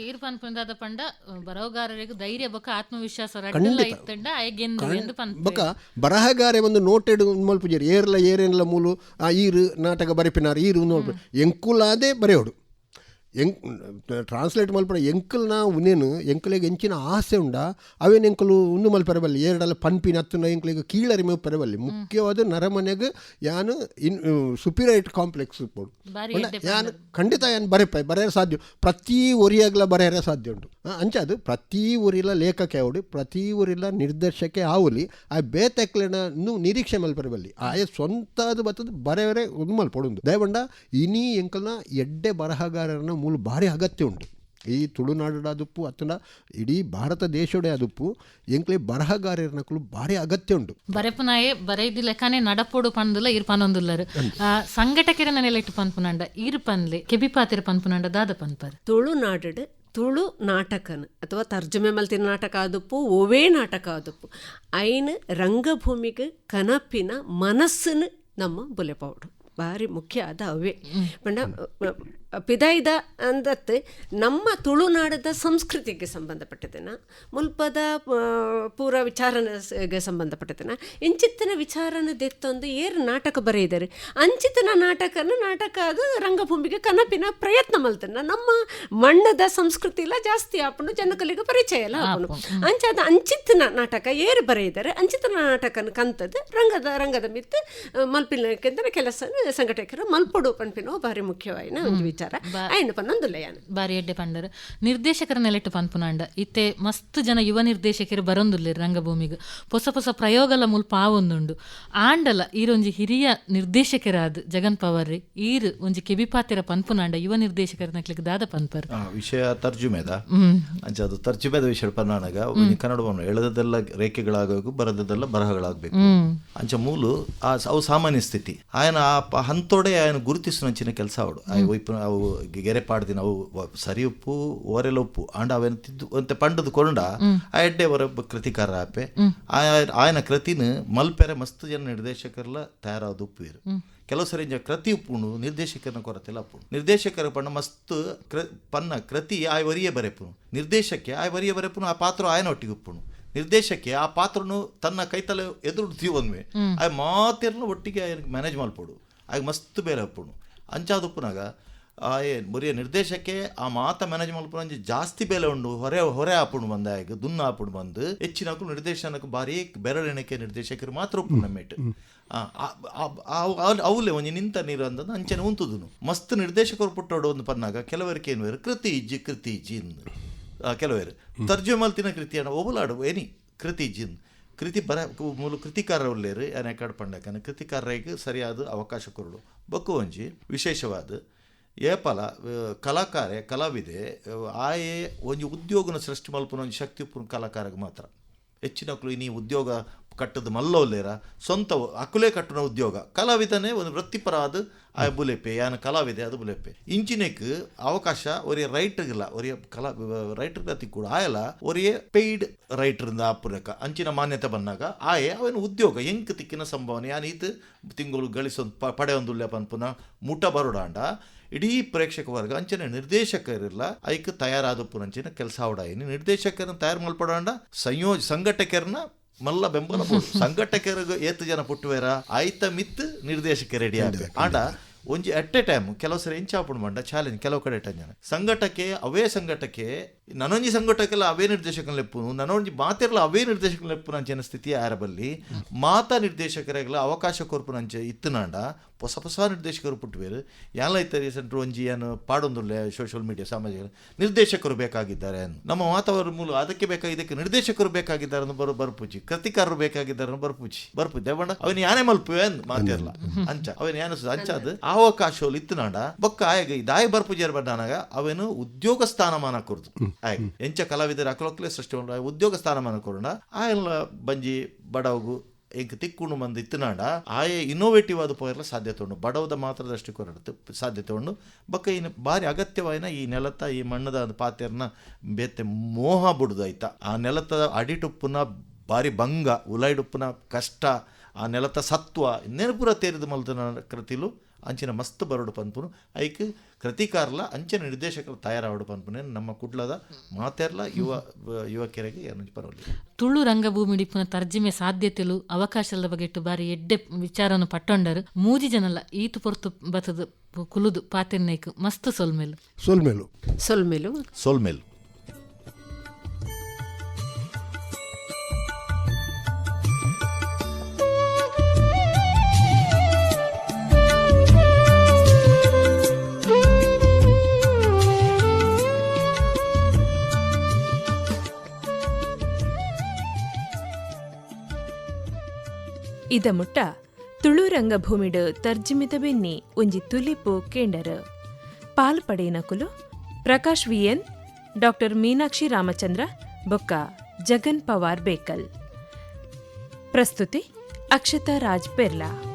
ಈರ್ ಪನ್ಪುನದಾದ ಪಂಡ ಬರವುಗಾರರಿಗೆ ಧೈರ್ಯ ಬೊಕ್ಕ ಆತ್ಮವಿಶ್ವಾಸ ಇತ್ತಂಡ ಎಂದು ಬೊಕ ಬರಹಗಾರೆ ಒಂದು ನೋಟೆಡ್ ಮಲ್ಪುಜೇರಿ ಏರ್ಲ ಏರೇನ್ಲ ಮೂಲು ಆ ಈರು ನಾಟಕ ಬರೆಪಿನಾರು ಈರು ನೋಡ್ಬೇಕು ಎಂಕುಲಾದೆ ಬರೆಯೋಡು. ಎಂಕ್ ಟ್ರಾನ್ಸ್ಲೇಟ್ ಮಲ್ಪಡ ಎಂಕಲ್ನ ಉನೇನು ಎಂಕಲಿಗೆ ಎಂಚಿನ ಆಸೆ ಉಂಡ ಅವೇನು ಎಂಕಲು ಉಂದು ಮಲ್ಪೆರಬಲ್ಲಿ ಎರಡಲ್ಲ ಪನ್ಪಿನ ಹತ್ತುನ ಎಂಕಲಿಗೆ ಕೀಳರಿ ಮೇವು ಪೆರಬಲ್ಲಿ ಮುಖ್ಯವಾದ ನರಮನೆಗೆ ಯಾನು ಇನ್ ಸುಪೀರಿಯರ್ ಕಾಂಪ್ಲೆಕ್ಸ್ ಪೋಡು. ಯಾನು ಖಂಡಿತ ಏನು ಬರೆಪ ಬರೆಯ ಸಾಧ್ಯ. ಪ್ರತಿ ಒರಿಯಾಗ್ಲ ಬರೆಯರ ಸಾಧ್ಯ ಉಂಟು. ಅಂಚ ಅಂಚೆ ಅದು ಪ್ರತಿ ಊರಿಲ ಲೇಖಕ ಯಾವಡು ಪ್ರತಿ ಊರಿಲ ನಿರ್ದೇಶಕ್ಕೆ ಆವುಲಿ ಆ ಬೇತೆಕ್ಲೆನ ನಿರೀಕ್ಷೆ ಮಲ್ಪರಬಲ್ಲಿ ಆಯ ಸ್ವಂತದ ಬತ್ತದ ಬರೆಯವರೇ ಉಂದು ಮಲ್ಪೊಡು ದಯವಂಡ ಇನಿ ಎಂಕಲ್ನ ಎಡ್ಡೆ ಬರಹಗಾರರನ್ನ ಮೂಲ ಭಾರಿ ಅಗತ್ಯ ಉಂಟು. ಈ ತುಳುನಾಡ ಅದುಪ್ಪು ಅಥವಾ ಇಡೀ ಭಾರತ ದೇಶೋಡೆ ಅದುಪ್ಪು ಎಂಕ್ಲೆ ಬರಹಗಾರರನಕ್ಕಲು ಭಾರಿ ಅಗತ್ಯ ಉಂಟು. ಬರೆಪುನಾಯೆ ಬರೆಯ್ದು ಲೆಕ್ಕನೆ ನಡಪೋಡು ಪಂದುಲ ಇರ್ ಸಂಘಟಕರ ಸಂಘಟಕರ ನೆಲೆಟ್ಟು ಪನ್ಪುನಂಡ ಇರ್ ಪನ್ಲೆ ಕೆಬಿ ಪಾತಿರ ಪನ್ಪುನಂಡ ದಾದ ಪನ್ಪರ್. ತುಳುನಾಡು ತುಳು ನಾಟಕನ ಅಥವಾ ತರ್ಜುಮೆ ಮಲ್ತಿನ ನಾಟಕ ಆದುಪ್ಪು ಒವೇ ನಾಟಕ ಆದುಪ್ಪು ಐನ್ ರಂಗಭೂಮಿಗೆ ಕನಪಿನ ಮನಸ್ಸನ್ನು ನಮ್ಮ ಬುಲೆಪೌಡು. ಭಾರಿ ಮುಖ್ಯ ಅದ ಅವೇ ಪಂಡ ಪಿದಾಯ್ದ ಅಂದತ್ತೆ. ನಮ್ಮ ತುಳುನಾಡದ ಸಂಸ್ಕೃತಿಗೆ ಸಂಬಂಧಪಟ್ಟದನ ಮುಲ್ಪದ ಪೂರ ವಿಚಾರಣೆಗೆ ಸಂಬಂಧಪಟ್ಟದನ ಇಂಚಿತ್ತಿನ ವಿಚಾರನ ದೆತ್ತೊಂದು ಏರು ನಾಟಕ ಬರೆಯಿದ್ದಾರೆ ಅಂಚಿತ್ತಿನ ನಾಟಕನ ನಾಟಕ ಅದು ರಂಗಭೂಮಿಗೆ ಕನಪಿನ ಪ್ರಯತ್ನ ಮಲ್ತನ. ನಮ್ಮ ಮಣ್ಣದ ಸಂಸ್ಕೃತಿ ಎಲ್ಲ ಜಾಸ್ತಿ ಆಪುಂಡು ಜನಕಲಿಗೆ ಪರಿಚಯ ಎಲ್ಲ ಆಪನು. ಅಂಚಾದ ಅಂಚಿತ್ತಿನ ನಾಟಕ ಏರು ಬರೆಯಿದ್ದಾರೆ ಅಂಚಿತ್ತಿನ ನಾಟಕನ ಕಂತದ್ದು ರಂಗದ ರಂಗದ ಮಿತ್ತು ಮಲ್ಪಿನ ಕೆಲಸ ಸಂಘಟಕರು ಮಲ್ಪಡು ಪಂಪಿನೋ ಭಾರಿ ಮುಖ್ಯವಾಯಿನ ಒಂದು ವಿಚಾರ. ವಿಚಾರ. ಆಯ್ನ ಪನ್ನೊಂದುಲ್ಲ ಬಾರಿ ಎಡ್ಡೆ ಪಂಡರು. ನಿರ್ದೇಶಕರ ನೆಲೆಟ್ಟು ಪನ್ಪುನಾಂಡ ಇತ್ತೆ ಮಸ್ತ್ ಜನ ಯುವ ನಿರ್ದೇಶಕರು ಬರೊಂದುಲ್ಲೆ ರಂಗಭೂಮಿಗೆ. ಹೊಸ ಹೊಸ ಪ್ರಯೋಗಲ ಮುಲ್ಪ ಪಾವೊಂದುಂಡು. ಆಂಡಲ ಈರೊಂಜಿ ಹಿರಿಯ ನಿರ್ದೇಶಕರಾದ ಜಗನ್ ಪವರ್ ಈರ್ ಒಂಜಿ ಕೆಬಿಪಾತಿರ ಪನ್ಪುನಾಂಡ ಯುವ ನಿರ್ದೇಶಕರ ನಕ್ಲಿಕ್ಕೆ ದಾದ ಪನ್ಪರ್. ವಿಷಯ ತರ್ಜುಮೆದ? ಅಂಜ ಅದು ತರ್ಜುಮೆದ ವಿಷಯ ಪನ್ನಾಣಗ ಕನ್ನಡವನ್ನು ಎಳೆದದೆಲ್ಲ ರೇಖೆಗಳಾಗಬೇಕು ಬರದದೆಲ್ಲ ಬರಹಗಳಾಗಬೇಕು. ಅಂಚ ಮೂಲು ಅವು ಸಾಮಾನ್ಯ ಸ್ಥಿತಿ. ಆಯನ ಆ ಹಂತೋಡೆ ಆಯನ ಗುರುತಿಸಿನ ಕೆಲಸ ಅವಳು ಆ ಅವು ಗೆರೆ ಪಾಡ್ದಿನ ನಾವು ಸರಿ ಉಪ್ಪು ಓರೆಲ ಉಪ್ಪು ಅಂಡ್ ಅವೆನ್ ತಿದ್ದು ಅಂತ ಪಂಡದ್ ಕೊಂಡ ಆ ಎಡ್ಡೆ ಬರ ಕೃತಿಕಾರ ಆಪೆ. ಆಯನ ಕೃತಿನ ಮಲ್ಪೆರೆ ಮಸ್ತ್ ಜನ ನಿರ್ದೇಶಕರಲ್ಲ ತಯಾರಾದ ಉಪ್ಪು ಇರು ಕೆಲವು ಸರಿ ಕೃತಿ ಉಪ್ಪುಂಡು ನಿರ್ದೇಶಕರನ್ನ ಕೊರತೆ ಅಪ್ಪು ನಿರ್ದೇಶಕರ ಪಣ್ಣ ಮಸ್ತ್ ಕ್ರ ಪನ್ನ ಕೃತಿ ಆಯ್ ವರಿಯೇ ಬರೆಪುನು. ನಿರ್ದೇಶಕ್ಕೆ ಆಯ್ ವರಿಯೇ ಬರೆಪುನು ಆ ಪಾತ್ರ ಆಯನ ಒಟ್ಟಿಗೆ ಉಪ್ಪುಣು ನಿರ್ದೇಶಕ್ಕೆ ಆ ಪಾತ್ರನು ತನ್ನ ಕೈತಲೆ ಎದುರು ಜೀವನ್ವೆ ಆ ಮಾತೆಲ್ಲ ಒಟ್ಟಿಗೆ ಮ್ಯಾನೇಜ್ ಮಾಡ್ಬೋದು ಆಗ ಮಸ್ತ್ ಬೇರೆ ಅಪ್ಪುಣು ಅಂಚಾದ ಉಪ್ಪುನಾಗ ಆ ಬರೀ ನಿರ್ದೇಶಕ್ಕೆ ಆ ಮಾತ ಮ್ಯಾನೇಜ್ ಒಂಜಿ ಜಾಸ್ತಿ ಬೆಲೆ ಉಂಡು. ಹೊರೆ ಹೊರೆ ಆಪುಂಡು ಬಂದ ದುನ್ನ ಆಪುಂಡು ಬಂದು ಹೆಚ್ಚಿನಕು ನಿರ್ದೇಶನಕ್ಕೆ ಬಾರಿ ಬೆರಳೆಣಿಕೆ ನಿರ್ದೇಶಕರು ಮಾತ್ರ ಉಪ್ಪು ನಮ್ಮೇಟ್ ಅವಲೆ ಒಂಜಿ ನಿಂತ ನೀರು ಅಂದದ್ದು ಅಂಚನೆ ಉಂತುದುನು. ಮಸ್ತ್ ನಿರ್ದೇಶಕರು ಪುಟ್ಟೋಡು ಒಂದು ಪನ್ನಾಗ ಕೆಲವರಿಗೆ ಏನು ಕೃತಿ ಇಜ್ಜಿ ಕೃತಿ ಇಜ್ಜಿ ಕೆಲವರು ಆ, ಮಲ್ತಿನ ಕೃತಿ ಕೃತಿಯನ್ನು ಒಬಲಾಡು ಏನಿ? ಕೃತಿ ಜಿನ್ ಕೃತಿ ಬರ ಮೂಲ ಕೃತಿಕಾರ ಉಳ್ಳೇರು ಯಾನೆ ಕಡ್ ಪಂಡಕನ ಕೃತಿಕಾರರಿಗೆ ಸರಿಯಾದ ಅವಕಾಶ ಕೊರಡು. ಬಕ್ಕು ಒಂಜಿ ವಿಶೇಷವಾದ. ಏಪಲ ಕಲಾಕಾರೆ, ಕಲಾವಿದೆ ಆಯೆ ಒಂಜಿ ಉದ್ಯೋಗನ ಸೃಷ್ಟಿ ಮಲ್ಪನ ಒಂಜಿ ಶಕ್ತಿ ಉಪ್ಪುನ ಕಲಾಕಾರಗೆ ಮಾತ್ರ. ಹೆಚ್ಚಿನಕ್ಲು ನೀ ಉದ್ಯೋಗ ಕಟ್ಟದ ಮಲ್ಲೋಲ್ಲೇರ, ಸ್ವಂತ ಅಕುಲೆ ಕಟ್ಟುನ ಉದ್ಯೋಗ. ಕಲಾವಿದನೇ ಒಂದು ವೃತ್ತಿಪರಾದ, ಆ, ಬುಲೆಪೆ, ಯಾನ ಕಲಾವಿದೆ ಅದು ಬುಲೆಪೆ. ಇಂಚಿನೆಕ್ ಅವಕಾಶ ರೈಟರ್ ರೈಟರ್ಗಿಲ್ಲ ಒರಿಯ ಕಲಾ ರೈಟರ್ ಗತಿ ಕೂಡ ಆಯಲ್ಲ, ಒರಿಯ ಪೇಯ್ಡ್ ರೈಟರ್ ಆಪುನಕ ಅಂಚಿನ ಮಾನ್ಯತೆ ಬಂದಾಗ ಆಯೆ ಅವನ ಉದ್ಯೋಗ, ಎಂಕ್ ತಿಕ್ಕಿನ ಸಂಭಾವನೆ, ಯಾನ್ ಈತ್ ತಿಂಗಳು ಗಳಿಸೊಂದು ಪ ಪಡೆಯೊಂದುಲ್ಯ ಪನ್ಪುನ ಮುಟ ಬರುಡಾಂಡ ಇಡೀ ಪ್ರೇಕ್ಷಕ ವರ್ಗ ಅಂಚನೆ ನಿರ್ದೇಶಕರಿಲ್ಲ ಐಕ್ ತಯಾರಾದ ಪುರಂಚಿನ ಕೆಲಸ ಇನ್ನು ನಿರ್ದೇಶಕರನ್ನ ತಯಾರು ಮಾಡ್ಪಡೋಣ ಸಂಯೋಜ ಸಂಘಟಕರನ್ನ ಮಲ್ಲ ಬೆಂಬಲ. *laughs* ಸಂಘಟಕರಿಗೆ ಏತು ಜನ ಪುಟ್ಟುವೇರ ಆಯ್ತ ಮಿತ್ ನಿರ್ದೇಶಕ ರೆಡಿ ಆಗಬೇಕು. ಆಂಡ ಒಂಜಿ ಅಟ್ ಎ ಟೈಮ್ ಕೆಲವು ಸರಿ ಎಂಚಾಪುಡು ಮಂಡ ಚಾಲೆಂಜ್ ಕೆಲವು ಕಡೆ ಜನ. ಸಂಘಟಕ್ಕೆ ಅವೇ ಸಂಘಟಕ್ಕೆ ನನೊಂಜಿ ಸಂಘಟಕ್ಕೆಲ್ಲ ಅವೇ ನಿರ್ದೇಶಕನ ಲೆಪ್ಪುನು ನನೊಂಜಿ ಮಾತೆರ್ಲ ಅವೇ ನಿರ್ದೇಶಕನ ಲೆಪ್ಪುನ ಅಂಚಿನ ಸ್ಥಿತಿ ಆರಬಲ್ಲಿ ಮಾತಾ ನಿರ್ದೇಶಕರಿಗೆಲ್ಲ ಅವಕಾಶ ಕೊರಪು ನಂಚೆ ಇತ್ತು ಇತ್ತನಾಂಡ ಹೊಸ ಹೊಸ ನಿರ್ದೇಶಕರು ಪುಟ್ಟುವೇರು ಯಾಲ ಇತ್ತರಿ ಸೆಂಟ್ರು ಒಂಜಿ ಏನು ಪಾಡೊಂದುಲ್ಲೆ ಸೋಷಿಯಲ್ ಮೀಡಿಯಾ ಸಾಮಾಜಿಕ ನಿರ್ದೇಶಕರು ಬೇಕಾಗಿದ್ದಾರೆ ನಮ್ಮ ವಾತಾವರಣ ಮೂಲ ಅದಕ್ಕೆ ಬೇಕಾಗಿ ಇದಕ್ಕೆ ನಿರ್ದೇಶಕರು ಬೇಕಾಗಿದ್ದಾರೆ ಬರು ಬರ್ಪುಜಿ. ಕೃತಿಕಾರರು ಬೇಕಾಗಿದ್ದಾರೆ ಬರ್ಪುಜಿ. ಬರ್ಪು ದೇವಣ್ಣ ಅವನು ಯಾನೇ ಮಲ್ಪುವೆ ಅಂದ್ ಮಾತಿರಲ್ಲ ಅಂಚ ಅವನು ಯಾನು ಅಂಚಾದ ಇತ್ತು ನಾಡ. ಬೊಕ್ಕ ಆಯಗ ದಾಯ ಬರ್ಪುಜರ್ ಬಂದಾನಾಗ ಅವನು ಉದ್ಯೋಗ ಸ್ಥಾನಮಾನ ಕೊರ್ದು ಆಯ್ಗ ಎಂಚ ಕಲಾವಿದರ ಅಕಲೊಕ್ಲೆ ಸೃಷ್ಟಿ ಉದ್ಯೋಗ ಸ್ಥಾನಮಾನ ಕೊರೋಣ ಆಯಲ್ಲ ಬಂಜಿ ಬಡವಗು ಎಂಕ್ ತಿಕ್ಕೊಂಡು ಬಂದು ಇತ್ತನಾಡ ಆಯೆ ಇನೋವೇಟಿವ್ ಆದ ಪೋಯರ್ಲ ಸಾಧ್ಯತೆ ಉಂಡು ಬಡವದ ಮಾತ್ರ ದೃಷ್ಟಿಕೋನ ಸಾಧ್ಯತೆ ಉಂಡು ಬಕ್ಕ ಇನ್ನು ಬಾರಿ ಅಗತ್ಯವಾಯಿನ ಈ ನೆಲತ, ಈ ಮಣ್ಣದ ಒಂದು ಪಾತ್ರೆರ್ನ ಬೇತೆ ಮೋಹ ಬಿಡುದಾಯ್ತ. ಆ ನೆಲತ ಅಡಿಟುಪ್ಪುನ ಬಾರಿ ಭಂಗ ಉಲೈಡುಪ್ಪನ ಕಷ್ಟ, ಆ ನೆಲತ ಸತ್ವ ನೆನಪುರ ತೇರಿದ ಮಲ್ತನ ಕೃತಿಲು ಅಂಚಿನ ಮಸ್ತ್ ಬರಡು ಪನ್ಪುನು. ಐಕ್ ಕೃತಿಕಾರ್ಲ ಅಂಚಿನ ನಿರ್ದೇಶಕರು ತಯಾರಾವಡು ಪನ್ಪುನೆ. ನಮ್ಮ ಕುಡ್ಲದ ಮಾತೆರ್ಲ ಯುವ ಯುವಕರಿಗೆ ಏನು ಬರೋಲ್ಲ ತುಳು ರಂಗಭೂಮಿ ಡಿಪ್ಪುನ ತರ್ಜಿಮೆ ಸಾಧ್ಯತೆಲು ಅವಕಾಶದ ಇಟ್ಟು ಬಾರಿ ಎಡ್ಡೆ ವಿಚಾರವನ್ನು ಪಟ್ಟೊಂಡರು. ಮೂಜಿ ಜನಲ ಈತು ಪೊರ್ತು ಬತದು ಕುಲುದು ಪಾತೆನ್ನೈಕು ಮಸ್ತ್ ಸೊಲ್ಮೆಲು. ಸೊಲ್ಮೇಲು. ಸೊಲ್ಮೇಲು. ಸೋಲ್ಮೇಲ್. ಇದ ಮುಟ್ಟ ತುಳು ರಂಗಭೂಮಿಡ್ ತರ್ಜಿಮಿತ ಬೆನ್ನಿ ಒಂಜಿ ತುಲಿಪು ಕೇಂಡರ್. ಪಾಲ್ ಪಡೆಯನಕುಲು ಪ್ರಕಾಶ್ ವಿಎನ್ ಡಾಕ್ಟರ್ ಮೀನಾಕ್ಷಿ ರಾಮಚಂದ್ರ, ಬೊಕ್ಕ ಜಗನ್ ಪವಾರ್ ಬೇಕಲ್. ಪ್ರಸ್ತುತಿ ಅಕ್ಷತಾ ರಾಜ್ ಪೆರ್ಲಾ.